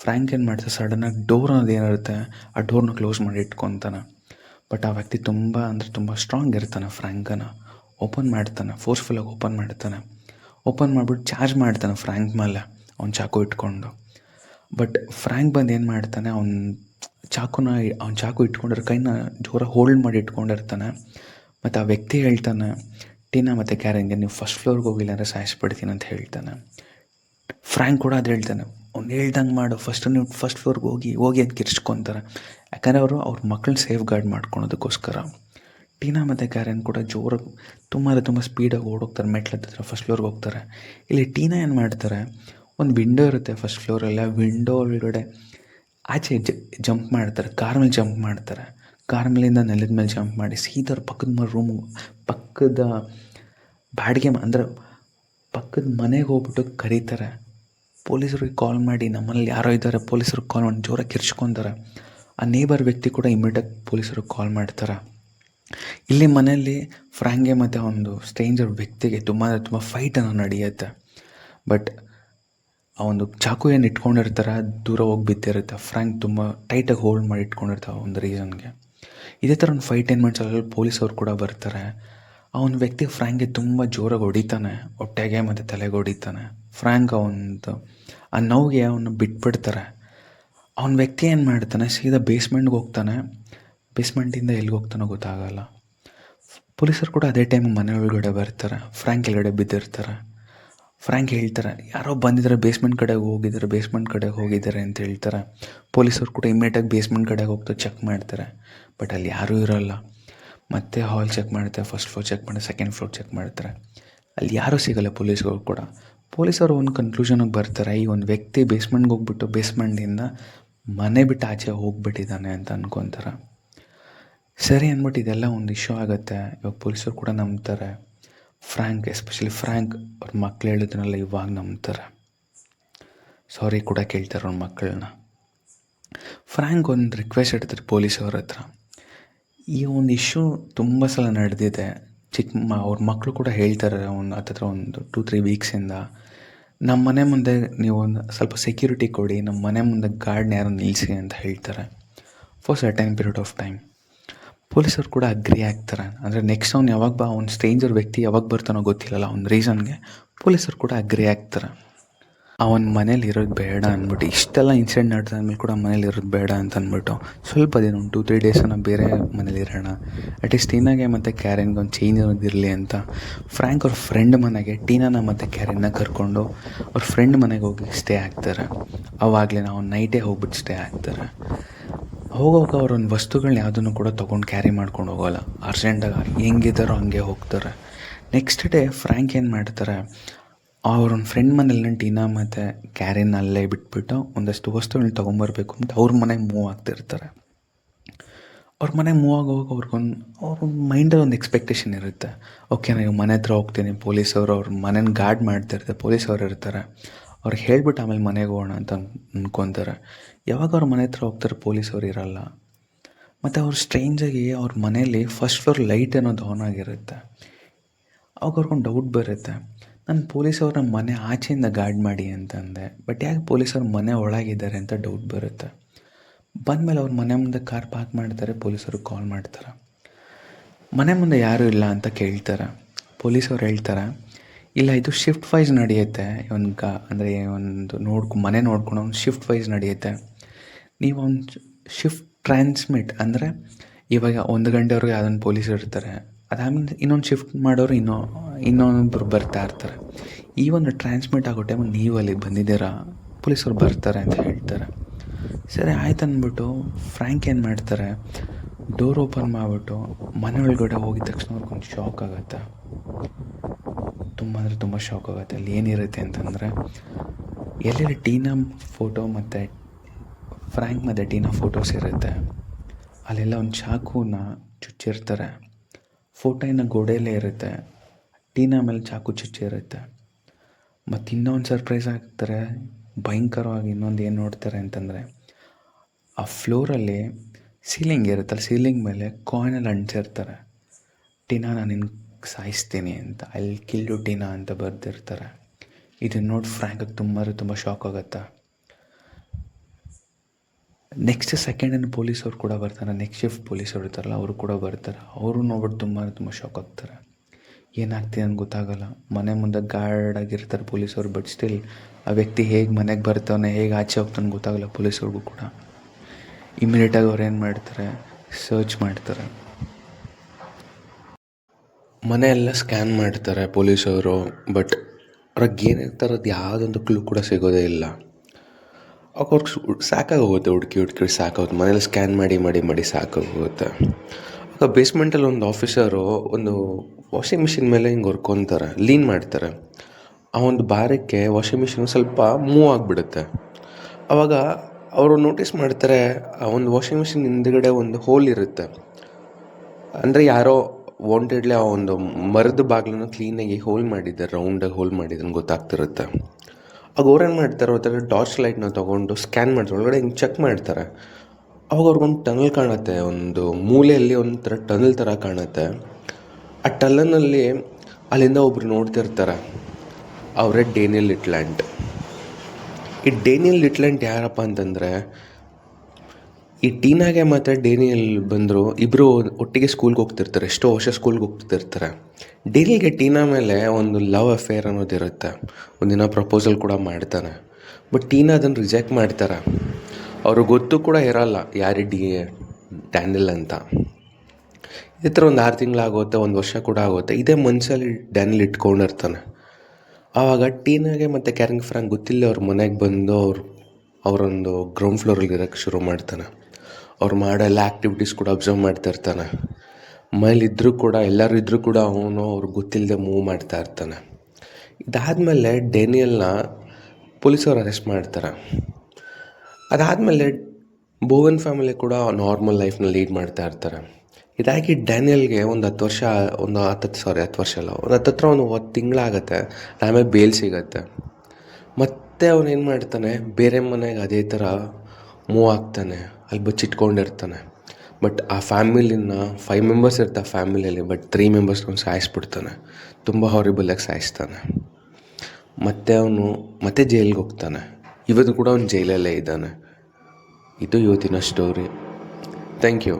ಫ್ರ್ಯಾಂಕ್ ಏನು ಮಾಡ್ತಾನೆ ಸಡನ್ನಾಗಿ ಡೋರ್ ಅನ್ನೋದು ಏನಿರುತ್ತೆ, ಆ ಡೋರ್ನ ಕ್ಲೋಸ್ ಮಾಡಿ ಇಟ್ಕೊತಾನೆ. ಬಟ್ ಆ ವ್ಯಕ್ತಿ ತುಂಬ ಅಂದರೆ ತುಂಬ ಸ್ಟ್ರಾಂಗ್ ಇರ್ತಾನೆ ಫ್ರ್ಯಾಂಕನ. ಓಪನ್ ಮಾಡ್ತಾನೆ ಫೋರ್ಸ್ಫುಲ್ಲಾಗಿ ಓಪನ್ ಮಾಡ್ತಾನೆ. ಓಪನ್ ಮಾಡಿಬಿಟ್ಟು ಚಾರ್ಜ್ ಮಾಡ್ತಾನೆ ಫ್ರ್ಯಾಂಕ್ ಮೇಲೆ, ಅವ್ನು ಚಾಕು ಇಟ್ಕೊಂಡು. ಬಟ್ ಫ್ರ್ಯಾಂಕ್ ಬಂದು ಏನು ಮಾಡ್ತಾನೆ, ಅವ್ನು ಚಾಕುನ ಅವ್ನು ಚಾಕು ಇಟ್ಕೊಂಡಿರೋ, ಕೈನ ಜೋರ ಹೋಲ್ಡ್ ಮಾಡಿ ಇಟ್ಕೊಂಡಿರ್ತಾನೆ. ಮತ್ತು ಆ ವ್ಯಕ್ತಿ ಹೇಳ್ತಾನೆ, ಟೀನಾ ಮತ್ತು ಕ್ಯಾರನ್ಗೆ ನೀವು ಫಸ್ಟ್ ಫ್ಲೋರ್ಗೆ ಹೋಗಿಲ್ಲ ಅಂದರೆ ಸಾಯಿಸ್ಬಿಡ್ತೀನಿ ಅಂತ ಹೇಳ್ತಾನೆ. ಫ್ರ್ಯಾಂಕ್ ಕೂಡ ಅದು ಹೇಳ್ತಾನೆ, ಅವ್ನು ಹೇಳ್ದಂಗೆ ಮಾಡು ಫಸ್ಟ್ ನೀವು ಫಸ್ಟ್ ಫ್ಲೋರ್ಗೆ ಹೋಗಿ ಹೋಗಿ ಅಂತ ಕಿರ್ಚ್ಕೊತಾರೆ. ಯಾಕಂದರೆ ಅವರು, ಅವ್ರ ಮಕ್ಕಳನ್ನ ಸೇಫ್ ಗಾರ್ಡ್ ಮಾಡ್ಕೊಳೋದಕ್ಕೋಸ್ಕರ. ಟೀನಾ ಮತ್ತು ಕ್ಯಾರೆನ್ ಕೂಡ ಜೋರಾಗಿ ತುಂಬ ಅಂದರೆ ತುಂಬ ಸ್ಪೀಡಾಗಿ ಓಡೋಗ್ತಾರೆ, ಮೆಟ್ಲ ಹತ್ತಿರ ಫಸ್ಟ್ ಫ್ಲೋರ್ಗೆ ಹೋಗ್ತಾರೆ. ಇಲ್ಲಿ ಟೀನಾ ಏನು ಮಾಡ್ತಾರೆ, ಒಂದು ವಿಂಡೋ ಇರುತ್ತೆ ಫಸ್ಟ್ ಫ್ಲೋರಲ್ಲಿ ಆ ವಿಂಡೋ ಒಳಗಡೆ ಆಚೆ ಜಂಪ್ ಮಾಡ್ತಾರೆ, ಕಾರ್ ಮೇಲೆ ಜಂಪ್ ಮಾಡ್ತಾರೆ. ಕಾರ್ ಮೇಲಿಂದ ನೆಲದ ಮೇಲೆ ಜಂಪ್ ಮಾಡಿ, ಸೀದಾ ಪಕ್ಕದ ಮ, ರೂಮು, ಪಕ್ಕದ ಬಾಡಿಗೆ ಅಂದರೆ ಪಕ್ಕದ ಮನೆಗೆ ಹೋಗ್ಬಿಟ್ಟು ಕರೀತಾರೆ. ಪೊಲೀಸರಿಗೆ ಕಾಲ್ ಮಾಡಿ, ನಮ್ಮಲ್ಲಿ ಯಾರೋ ಇದ್ದಾರೆ ಪೊಲೀಸರಿಗೆ ಕಾಲ್ ಮಾಡಿ, ಜೋರಾಗಿ ಕಿರ್ಚ್ಕೊತಾರೆ. ಆ ನೇಬರ್ ವ್ಯಕ್ತಿ ಕೂಡ ಇಮಿಡಿಯೇಟಾಗಿ ಪೊಲೀಸರಿಗೆ ಕಾಲ್ ಮಾಡ್ತಾರೆ. ಇಲ್ಲಿ ಮನೆಯಲ್ಲಿ ಫ್ರ್ಯಾಂಗೆ ಮತ್ತು ಒಂದು ಸ್ಟ್ರೇಂಜರ್ ವ್ಯಕ್ತಿಗೆ ತುಂಬ ತುಂಬ ಫೈಟನ್ನು ನಡೆಯುತ್ತೆ. ಬಟ್ ಆ ಒಂದು ಚಾಕು ಏನು ಇಟ್ಕೊಂಡಿರ್ತಾರೆ, ದೂರ ಹೋಗಿ ಬಿದ್ದಿರುತ್ತೆ. ಫ್ರ್ಯಾಂಕ್ ತುಂಬ ಟೈಟಾಗಿ ಹೋಲ್ಡ್ ಮಾಡಿ ಇಟ್ಕೊಂಡಿರ್ತಾವೆ ಒಂದು ರೀಸನ್ಗೆ ಇದೇ ಥರ ಒಂದು ಫೈಟ್ ಏನು ಪೊಲೀಸ್ ಪೊಲೀಸವ್ರು ಕೂಡ ಬರ್ತಾರೆ. ಆ ಒಂದು ವ್ಯಕ್ತಿ ಫ್ರ್ಯಾಂಕ್ಗೆ ತುಂಬ ಜೋರಾಗಿ ಹೊಡಿತಾನೆ, ಹೊಟ್ಟೆಗೆ ಮತ್ತು ತಲೆಗೆ ಹೊಡಿತಾನೆ. ಫ್ರ್ಯಾಂಕ್ ಅವನದು ಆ ನೋವಿಗೆ ಅವನ್ನ ಬಿಟ್ಬಿಡ್ತಾರೆ. ಅವ್ನ ವ್ಯಕ್ತಿ ಏನು ಮಾಡ್ತಾನೆ, ಸೀದಾ ಬೇಸ್ಮೆಂಟ್ಗೆ ಹೋಗ್ತಾನೆ. ಬೇಸ್ಮೆಂಟಿಂದ ಎಲ್ಲಿಗೆ ಹೋಗ್ತಾನೋ ಗೊತ್ತಾಗಲ್ಲ. ಪೊಲೀಸರು ಕೂಡ ಅದೇ ಟೈಮ್ ಮನೆ ಒಳಗಡೆ ಬರ್ತಾರೆ. ಫ್ರ್ಯಾಂಕ್ ಕೆಳಗಡೆ ಬಿದ್ದಿರ್ತಾರೆ. ಫ್ರ್ಯಾಂಕ್ ಹೇಳ್ತಾರೆ, ಯಾರೋ ಬಂದಿದ್ದಾರೆ ಬೇಸ್ಮೆಂಟ್ ಕಡೆಗೆ ಹೋಗಿದ್ದಾರೆ ಬೇಸ್ಮೆಂಟ್ ಕಡೆಗೆ ಹೋಗಿದ್ದಾರೆ ಅಂತ ಹೇಳ್ತಾರೆ. ಪೊಲೀಸರು ಕೂಡ ಇಮ್ಮಿಡಿಯೇಟಾಗಿ ಬೇಸ್ಮೆಂಟ್ ಕಡೆಗೆ ಹೋಗ್ತಾ ಚೆಕ್ ಮಾಡ್ತಾರೆ. ಬಟ್ ಅಲ್ಲಿ ಯಾರೂ ಇರೋಲ್ಲ. ಮತ್ತೆ ಹಾಲ್ ಚೆಕ್ ಮಾಡ್ತಾರೆ ಫಸ್ಟ್ ಫ್ಲೋರ್ ಚೆಕ್ ಮಾಡಿ ಸೆಕೆಂಡ್ ಫ್ಲೋರ್ ಚೆಕ್ ಮಾಡ್ತಾರೆ. ಅಲ್ಲಿ ಯಾರೂ ಸಿಗಲ್ಲ ಪೊಲೀಸ್ಗಳು ಕೂಡ. ಪೊಲೀಸರು ಒಂದು ಕನ್ಕ್ಲೂಷನ್ಗೆ ಬರ್ತಾರೆ, ಈ ಒಂದು ವ್ಯಕ್ತಿ ಬೇಸ್ಮೆಂಟ್ಗೆ ಹೋಗ್ಬಿಟ್ಟು ಬೇಸ್ಮೆಂಟಿಂದ ಮನೆ ಬಿಟ್ಟು ಆಚೆ ಹೋಗ್ಬಿಟ್ಟಿದ್ದಾನೆ ಅಂತ ಅನ್ಕೊತಾರೆ. ಸರಿ ಅಂದ್ಬಿಟ್ಟು ಇದೆಲ್ಲ ಒಂದು ಇಶ್ಯೂ ಆಗುತ್ತೆ. ಇವಾಗ ಪೊಲೀಸರು ಕೂಡ ನಂಬ್ತಾರೆ. ಫ್ರ್ಯಾಂಕ್, ಎಸ್ಪೆಷಲಿ ಫ್ರ್ಯಾಂಕ್ ಅವ್ರ ಮಕ್ಳು ಹೇಳಿದ್ರಲ್ಲ ಇವಾಗ ನಂಬ್ತಾರೆ. ಸಾರಿ ಕೂಡ ಕೇಳ್ತಾರೆ ಅವ್ರ ಮಕ್ಕಳನ್ನ ಫ್ರ್ಯಾಂಕ್ ಒಂದು ರಿಕ್ವೆಸ್ಟ್ ಇಡ್ತಾರೆ ಪೊಲೀಸವ್ರ ಹತ್ರ. ಈ ಒಂದು ಇಶ್ಯೂ ತುಂಬ ಸಲ ನಡೆದಿದೆ. ಚಿಕ್ಕ ಮ ಅವ್ರ ಮಕ್ಕಳು ಕೂಡ ಹೇಳ್ತಾರೆ ಒಂದು ಹತ್ರ ಒಂದು ಟೂ ತ್ರೀ ವೀಕ್ಸಿಂದ ನಮ್ಮ ಮನೆ ಮುಂದೆ ನೀವು ಒಂದು ಸ್ವಲ್ಪ ಸೆಕ್ಯೂರಿಟಿ ಕೊಡಿ ನಮ್ಮ ಮನೆ ಮುಂದೆ ಗಾರ್ಡ್ನ ಯಾರು ನಿಲ್ಲಿಸಿ ಅಂತ ಹೇಳ್ತಾರೆ. For certain period of time ಪೊಲೀಸರು ಕೂಡ ಅಗ್ರಿ ಆಗ್ತಾರೆ. ಅಂದರೆ ನೆಕ್ಸ್ಟ್ ಅವ್ನು ಯಾವಾಗ ಬಾ, ಅವ್ನು ಸ್ಟ್ರೇಂಜರ್ ವ್ಯಕ್ತಿ ಯಾವಾಗ ಬರ್ತಾನೋ ಗೊತ್ತಿಲ್ಲಲ್ಲ, ಅವ್ನ ರೀಸನ್ಗೆ ಪೊಲೀಸರು ಕೂಡ ಅಗ್ರಿ ಆಗ್ತಾರೆ. ಅವನ ಮನೇಲಿ ಇರೋದು ಬೇಡ ಅಂದ್ಬಿಟ್ಟು, ಇಷ್ಟೆಲ್ಲ ಇನ್ಸಿಡೆಂಟ್ ನಡೆದ ಮೇಲೆ ಕೂಡ ಮನೇಲಿ ಇರೋದು ಬೇಡ ಅಂತ ಅಂದ್ಬಿಟ್ಟು, ಸ್ವಲ್ಪ ದಿನ ಒಂದು ಟೂ ತ್ರೀ ಡೇಸನ್ನು ಬೇರೆ ಮನೇಲಿ ಇರೋಣ. ಅಟ್ಲೀಸ್ಟ್ ಟೀನಾಗೆ ಮತ್ತು ಕ್ಯಾರಿನ್ಗೆ ಒಂದು ಚೇಂಜ್ ಇರೋದಿರಲಿ ಅಂತ. ಫ್ರ್ಯಾಂಕ್ ಅವ್ರ ಫ್ರೆಂಡ್ ಮನೆಗೆ, ಟೀನಾನ ಮತ್ತು ಕ್ಯಾರಿನ್ನ ಕರ್ಕೊಂಡು ಅವ್ರ ಫ್ರೆಂಡ್ ಮನೆಗೆ ಹೋಗಿ ಸ್ಟೇ ಆಗ್ತಾರೆ. ಅವಾಗಲೇ ನಾವು ನೈಟೇ ಹೋಗ್ಬಿಟ್ಟು ಸ್ಟೇ ಆಗ್ತಾರೆ. ಹೋಗೋವಾಗ ಒಂದು ವಸ್ತುಗಳನ್ನ ಯಾವುದನ್ನು ಕೂಡ ತೊಗೊಂಡು ಕ್ಯಾರಿ ಮಾಡ್ಕೊಂಡು ಹೋಗೋಲ್ಲ. ಅರ್ಜೆಂಟಾಗಿ ಹೆಂಗಿದ್ದಾರೋ ಹಂಗೆ ಹೋಗ್ತಾರೆ. ನೆಕ್ಸ್ಟ್ ಡೇ ಫ್ರ್ಯಾಂಕ್ ಏನು ಮಾಡ್ತಾರೆ? ಅವ್ರೊಂದು ಫ್ರೆಂಡ್ ಮನೇಲಿ ಟೀನಾ ಮತ್ತು ಕ್ಯಾರಿನ ಅಲ್ಲೇ ಬಿಟ್ಬಿಟ್ಟು ಒಂದಷ್ಟು ವಸ್ತುಗಳನ್ನ ತೊಗೊಂಬರ್ಬೇಕು ಅಂತ ಅವ್ರ ಮನೆಗೆ ಮೂವ್ ಆಗ್ತಿರ್ತಾರೆ. ಅವ್ರ ಮನೆಗೆ ಮೂವ್ ಆಗೋವಾಗ ಅವ್ರಿಗೊಂದು ಅವ್ರ ಮೈಂಡಲ್ಲಿ ಒಂದು ಎಕ್ಸ್ಪೆಕ್ಟೇಷನ್ ಇರುತ್ತೆ. ಓಕೆ ನಾನು ಮನೆ ಹತ್ರ ಹೋಗ್ತೀನಿ. ಪೊಲೀಸವರು ಅವ್ರ ಮನೇನ ಗಾರ್ಡ್ ಮಾಡ್ತಿರ್ತಾರೆ, ಪೊಲೀಸವ್ರು ಇರ್ತಾರೆ. ಅವ್ರಿಗೆ ಹೇಳ್ಬಿಟ್ಟು ಆಮೇಲೆ ಮನೆಗೆ ಹೋಗೋಣ ಅಂತ ಅಂದ್ಕೊತಾರೆ ಯಾವಾಗ ಅವ್ರ ಮನೆ ಹತ್ರ ಹೋಗ್ತಾರೆ ಪೊಲೀಸವ್ರು ಇರಲ್ಲ. ಮತ್ತು ಅವ್ರು ಸ್ಟ್ರೇಂಜಾಗಿ ಅವ್ರ ಮನೇಲಿ ಫಸ್ಟ್ ಫ್ಲೋರ್ ಲೈಟ್ ಅನ್ನೋದು ಆನ್ ಆಗಿರುತ್ತೆ. ಅವಾಗ ಅವ್ರಿಗೊಂದು ಡೌಟ್ ಬರುತ್ತೆ. ನಾನು ಪೊಲೀಸವ್ರ ಮನೆ ಆಚೆಯಿಂದ ಗಾರ್ಡ್ ಮಾಡಿ ಅಂತಂದೆ. ಬಟ್ ಯಾಕೆ ಪೊಲೀಸವ್ರ ಮನೆ ಒಳಗಿದ್ದಾರೆ ಅಂತ ಡೌಟ್ ಬರುತ್ತೆ. ಬಂದಮೇಲೆ ಅವ್ರ ಮನೆ ಮುಂದೆ ಕಾರ್ ಪಾರ್ಕ್ ಮಾಡ್ತಾರೆ ಪೊಲೀಸರು ಕಾಲ್ ಮಾಡ್ತಾರೆ. ಮನೆ ಮುಂದೆ ಯಾರೂ ಇಲ್ಲ ಅಂತ ಕೇಳ್ತಾರೆ. ಪೊಲೀಸವ್ರು ಹೇಳ್ತಾರೆ ಇಲ್ಲ, ಇದು ಶಿಫ್ಟ್ ವೈಸ್ ನಡೆಯುತ್ತೆ. ಒಂದು ಕ, ಅಂದರೆ ಒಂದು ನೋಡ್ಕೊ, ಮನೆ ನೋಡ್ಕೊಂಡು ಒಂದು ಶಿಫ್ಟ್ ವೈಸ್ ನಡೆಯುತ್ತೆ. ನೀವು ಒಂದು ಶಿಫ್ಟ್ ಟ್ರಾನ್ಸ್ಮಿಟ್ ಅಂದರೆ ಇವಾಗ ಒಂದು ಗಂಟೆವರೆಗೆ ಅದನ್ನು ಪೊಲೀಸರು ಇರ್ತಾರೆ. ಅದಾದ್ಮೇಲೆ ಇನ್ನೊಂದು ಶಿಫ್ಟ್ ಮಾಡೋರು ಇನ್ನೂ ಇನ್ನೊಬ್ಬರು ಬರ್ತಾ ಇರ್ತಾರೆ. ಈ ಒಂದು ಟ್ರಾನ್ಸ್ಮಿಟ್ ಆಗೋ ಟೈಮಲ್ಲಿ ನೀವು ಅಲ್ಲಿಗೆ ಬಂದಿದ್ದೀರಾ? ಪೊಲೀಸರು ಬರ್ತಾರೆ ಅಂತ ಹೇಳ್ತಾರೆ. ಸರಿ, ಆಯ್ತು ಅಂದ್ಬಿಟ್ಟು ಫ್ರ್ಯಾಂಕ್ ಏನು ಮಾಡ್ತಾರೆ? ಡೋರ್ ಓಪನ್ ಮಾಡಿಬಿಟ್ಟು ಮನೆ ಒಳಗಡೆ ಹೋಗಿದ ತಕ್ಷಣ ಅವ್ರಿಗೊಂದು ಶಾಕ್ ಆಗುತ್ತೆ. ತುಂಬ ಅಂದರೆ ತುಂಬ ಶಾಕ್ ಆಗುತ್ತೆ. ಅಲ್ಲಿ ಏನಿರುತ್ತೆ ಅಂತಂದರೆ, ಎಲ್ಲೆಲ್ಲಿ ಟೀನಾ ಫೋಟೋ ಮತ್ತು ಫ್ರ್ಯಾಂಕ್ ಮತ್ತು ಟೀನಾ ಫೋಟೋಸ್ ಇರುತ್ತೆ, ಅಲ್ಲೆಲ್ಲ ಒಂದು ಚಾಕುನ ಚುಚ್ಚಿರ್ತಾರೆ. ಫೋಟೋ ಇನ್ನು ಗೋಡೆಯಲ್ಲೇ ಇರುತ್ತೆ. ಟೀನಾ ಮೇಲೆ ಚಾಕು ಚುಚ್ಚಿರುತ್ತೆ. ಮತ್ತು ಇನ್ನೊಂದು ಸರ್ಪ್ರೈಸ್ ಆಗ್ತಾರೆ, ಭಯಂಕರವಾಗಿ ಇನ್ನೊಂದು ಏನು ನೋಡ್ತಾರೆ ಅಂತಂದರೆ, ಆ ಫ್ಲೋರಲ್ಲಿ ಸೀಲಿಂಗ್ ಇರುತ್ತಲ್ಲ ಸೀಲಿಂಗ್ ಮೇಲೆ ಕಾಯಿನಲ್ಲಿ ಅಂಟಿಸಿರ್ತಾರೆ. ಟೀನಾ, ನಾನು ನಿನ್ನ ಸಾಯಿಸ್ತೀನಿ ಅಂತ, ಅಲ್ಲಿ ಕಿಲ್ಡು ಟೀನಾ ಅಂತ ಬರೆದಿರ್ತಾರೆ. ಇದನ್ನು ನೋಡಿ ಫ್ರ್ಯಾಂಕಾಗಿ ತುಂಬ ತುಂಬ ಶಾಕ್ ಆಗುತ್ತೆ? ನೆಕ್ಸ್ಟ್ ಸೆಕೆಂಡ್ ಏನು ಪೊಲೀಸವ್ರು ಕೂಡ ಬರ್ತಾರೆ ನೆಕ್ಸ್ಟ್ ಶಿಫ್ಟ್ ಪೊಲೀಸವ್ರು ಇರ್ತಾರಲ್ಲ, ಅವರು ಕೂಡ ಬರ್ತಾರೆ. ಅವರು ನೋಡ್ಬಿಟ್ಟು ತುಂಬ ತುಂಬ ಶಾಕ್ ಆಗ್ತಾರೆ. ಏನಾಗ್ತಿದೆ ಅಂತ ಗೊತ್ತಾಗಲ್ಲ. ಮನೆ ಮುಂದೆ ಗಾರ್ಡ್ ಆಗಿರ್ತಾರೆ ಪೊಲೀಸವ್ರು ಬಟ್ ಸ್ಟಿಲ್ ಆ ವ್ಯಕ್ತಿ ಹೇಗೆ ಮನೆಗೆ ಬರ್ತಾನೆ, ಹೇಗೆ ಆಚೆ ಹೋಗ್ತಾನೆ ಗೊತ್ತಾಗಲ್ಲ ಪೊಲೀಸವ್ರಿಗೂ ಕೂಡ. ಇಮಿಡಿಯೇಟಾಗಿ ಅವ್ರು ಏನು ಮಾಡ್ತಾರೆ ಸರ್ಚ್ ಮಾಡ್ತಾರೆ. ಮನೆ ಎಲ್ಲ ಸ್ಕ್ಯಾನ್ ಮಾಡ್ತಾರೆ ಪೊಲೀಸವರು ಬಟ್ ಅವ್ರಿಗೆ ಏನಿರ್ತಾರದು ಯಾವುದೊಂದು ಕ್ಲೂ ಕೂಡ ಸಿಗೋದೇ ಇಲ್ಲ. ಅವ್ರಿಗೆ ಸಾಕಾಗೋಗುತ್ತೆ, ಹುಡುಕಿ ಹುಡುಕಿ ಸಾಕಾಗುತ್ತೆ. ಮನೇಲಿ ಸ್ಕ್ಯಾನ್ ಮಾಡಿ ಮಾಡಿ ಮಾಡಿ ಸಾಕಾಗೋಗುತ್ತೆ. ಆಗ ಬೇಸ್ಮೆಂಟಲ್ಲಿ ಒಂದು ಆಫೀಸರು ಒಂದು ವಾಷಿಂಗ್ ಮಿಷಿನ್ ಮೇಲೆ ಹಿಂಗೆ ಹೊರ್ಕೊತಾರೆ ಲೀನ್ ಮಾಡ್ತಾರೆ. ಆ ಒಂದು ಭಾರಕ್ಕೆ ವಾಷಿಂಗ್ ಮಿಷಿನ್ ಸ್ವಲ್ಪ ಮೂವ್ ಆಗಿಬಿಡುತ್ತೆ. ಆವಾಗ ಅವರು ನೋಟಿಸ್ ಮಾಡ್ತಾರೆ, ಆ ಒಂದು ವಾಷಿಂಗ್ ಮಿಷಿನ್ ಹಿಂದ್ಗಡೆ ಒಂದು ಹೋಲ್ ಇರುತ್ತೆ. ಅಂದರೆ ಯಾರೋ ವಾಂಟೆಡ್ಲಿ ಆ ಒಂದು ಮರದ ಬಾಗಿಲನ್ನು ಕ್ಲೀನಾಗಿ ಹೋಲ್ ಮಾಡಿದ್ದಾರೆ ರೌಂಡಾಗಿ ಹೋಲ್ ಮಾಡಿದ್ದನ್ನು ಗೊತ್ತಾಗ್ತಿರುತ್ತೆ. ಆಗ ಅವ್ರೇನು ಮಾಡ್ತಾರೆ ಅವ್ರ ಟಾರ್ಚ್ ಲೈಟ್ನ ತೊಗೊಂಡು ಸ್ಕ್ಯಾನ್ ಮಾಡ್ತಾರೆ, ಒಳಗಡೆ ಹಿಂಗೆ ಚೆಕ್ ಮಾಡ್ತಾರೆ. ಅವಾಗ ಅವ್ರಿಗೊಂದು ಟನಲ್ ಕಾಣುತ್ತೆ, ಒಂದು ಮೂಲೆಯಲ್ಲಿ ಒಂಥರ ಟನಲ್ ಥರ ಕಾಣುತ್ತೆ. ಆ ಟನಲ್ನಲ್ಲಿ ಅಲ್ಲಿಂದ ಒಬ್ರು ನೋಡ್ತಿರ್ತಾರೆ, ಅವರೇ ಡೇನಿಯಲ್ ಲಿಟ್ಲ್ಯಾಂಡ್ ಈ ಡೇನಿಯಲ್ ಲಿಟ್ಲ್ಯಾಂಡ್ ಯಾರಪ್ಪ ಅಂತಂದರೆ ಈ ಟೀನಾಗೆ ಮತ್ತು ಡೇನಿಯಲ್ ಬಂದರು ಇಬ್ಬರು ಒಟ್ಟಿಗೆ ಸ್ಕೂಲ್ಗೆ ಹೋಗ್ತಿರ್ತಾರೆ, ಎಷ್ಟೋ ವರ್ಷ ಸ್ಕೂಲ್ಗೆ ಹೋಗ್ತಿರ್ತಾರೆ. ಡೇನಿಯಲ್ಗೆ ಟೀನಾ ಮೇಲೆ ಒಂದು ಲವ್ ಅಫೇರ್ ಅನ್ನೋದಿರುತ್ತೆ ಒಂದಿನ ಪ್ರಪೋಸಲ್ ಕೂಡ ಮಾಡ್ತಾನೆ. ಬಟ್ ಟೀನಾ ಅದನ್ನು ರಿಜೆಕ್ಟ್ ಮಾಡ್ತಾರೆ. ಅವ್ರಿಗೆ ಗೊತ್ತು ಕೂಡ ಇರಲ್ಲ ಯಾರಿ ಡಿ ಡ್ಯಾನಿಲ್ ಅಂತ. ಈ ಥರ ಒಂದು ಆರು ತಿಂಗಳಾಗುತ್ತೆ ಒಂದು ವರ್ಷ ಕೂಡ ಆಗುತ್ತೆ ಇದೇ ಮನ್ಸಲ್ಲಿ ಡ್ಯಾನಿಲ್ ಇಟ್ಕೊಂಡಿರ್ತಾನೆ. ಆವಾಗ ಟೀನಾಗೆ ಮತ್ತು ಕ್ಯಾರಿಂಗ್ ಫ್ರಾಂಕ್ ಗೊತ್ತಿಲ್ಲ, ಅವ್ರ ಮನೆಗೆ ಬಂದು ಅವ್ರು ಅವರೊಂದು ಗ್ರೌಂಡ್ ಫ್ಲೋರಲ್ಲಿ ಇರೋಕ್ಕೆ ಶುರು ಮಾಡ್ತಾನೆ. ಅವ್ರು ಮಾಡೋ ಆ್ಯಕ್ಟಿವಿಟೀಸ್ ಕೂಡ ಅಬ್ಸರ್ವ್ ಮಾಡ್ತಾ ಇರ್ತಾನೆ. ಮೈಲಿದ್ದರೂ ಕೂಡ, ಎಲ್ಲರೂ ಇದ್ದರೂ ಕೂಡ ಅವನು ಅವ್ರಿಗೆ ಗೊತ್ತಿಲ್ಲದೆ ಮೂವ್ ಮಾಡ್ತಾ ಇರ್ತಾನೆ. ಇದಾದಮೇಲೆ ಡೇನಿಯಲ್ನ ಪೊಲೀಸವ್ರು ಅರೆಸ್ಟ್ ಮಾಡ್ತಾರೆ. ಅದಾದಮೇಲೆ ಬೋವನ್ ಫ್ಯಾಮಿಲಿ ಕೂಡ ನಾರ್ಮಲ್ ಲೈಫ್ನ ಲೀಡ್ ಮಾಡ್ತಾ ಇರ್ತಾರೆ. ಇದಾಗಿ ಡ್ಯಾನಿಯಲ್ಗೆ ಒಂದು ಹತ್ತು ವರ್ಷ, ಒಂದು ಹತ್ತತ್ತು ಸಾರಿ ಹತ್ತು ವರ್ಷ ಅಲ್ಲ, ಒಂದು ಹತ್ತತ್ರ ಒಂದು ಒಂದು ತಿಂಗಳಾಗತ್ತೆ. ಆಮೇಲೆ ಬೇಲ್ ಸಿಗತ್ತೆ. ಮತ್ತೆ ಏನು ಮಾಡ್ತಾನೆ, ಬೇರೆ ಮನೆಗೆ ಅದೇ ಥರ ಮೂವ್ ಆಗ್ತಾನೆ. ಅಲ್ಲಿ ಬಚ್ಚಿಟ್ಕೊಂಡಿರ್ತಾನೆ ಬಟ್ ಆ ಫ್ಯಾಮಿಲಿನ ಫೈವ್ ಮೆಂಬರ್ಸ್ ಇರ್ತಾರೆ ಫ್ಯಾಮಿಲಿಯಲ್ಲಿ ಬಟ್ ತ್ರೀ ಮೆಂಬರ್ಸ್ನ ಸಾಯಿಸ್ಬಿಡ್ತಾನೆ. ತುಂಬ ಹಾರಿಬಲಾಗಿ ಸಾಯಿಸ್ತಾನೆ. ಮತ್ತು ಅವನು ಮತ್ತೆ ಜೈಲಿಗೆ ಹೋಗ್ತಾನೆ. ಇವತ್ತು ಕೂಡ ಅವನು ಜೈಲಲ್ಲೇ ಇದ್ದಾನೆ. ಇದು ಇವತ್ತಿನ ಸ್ಟೋರಿ ಥ್ಯಾಂಕ್ ಯು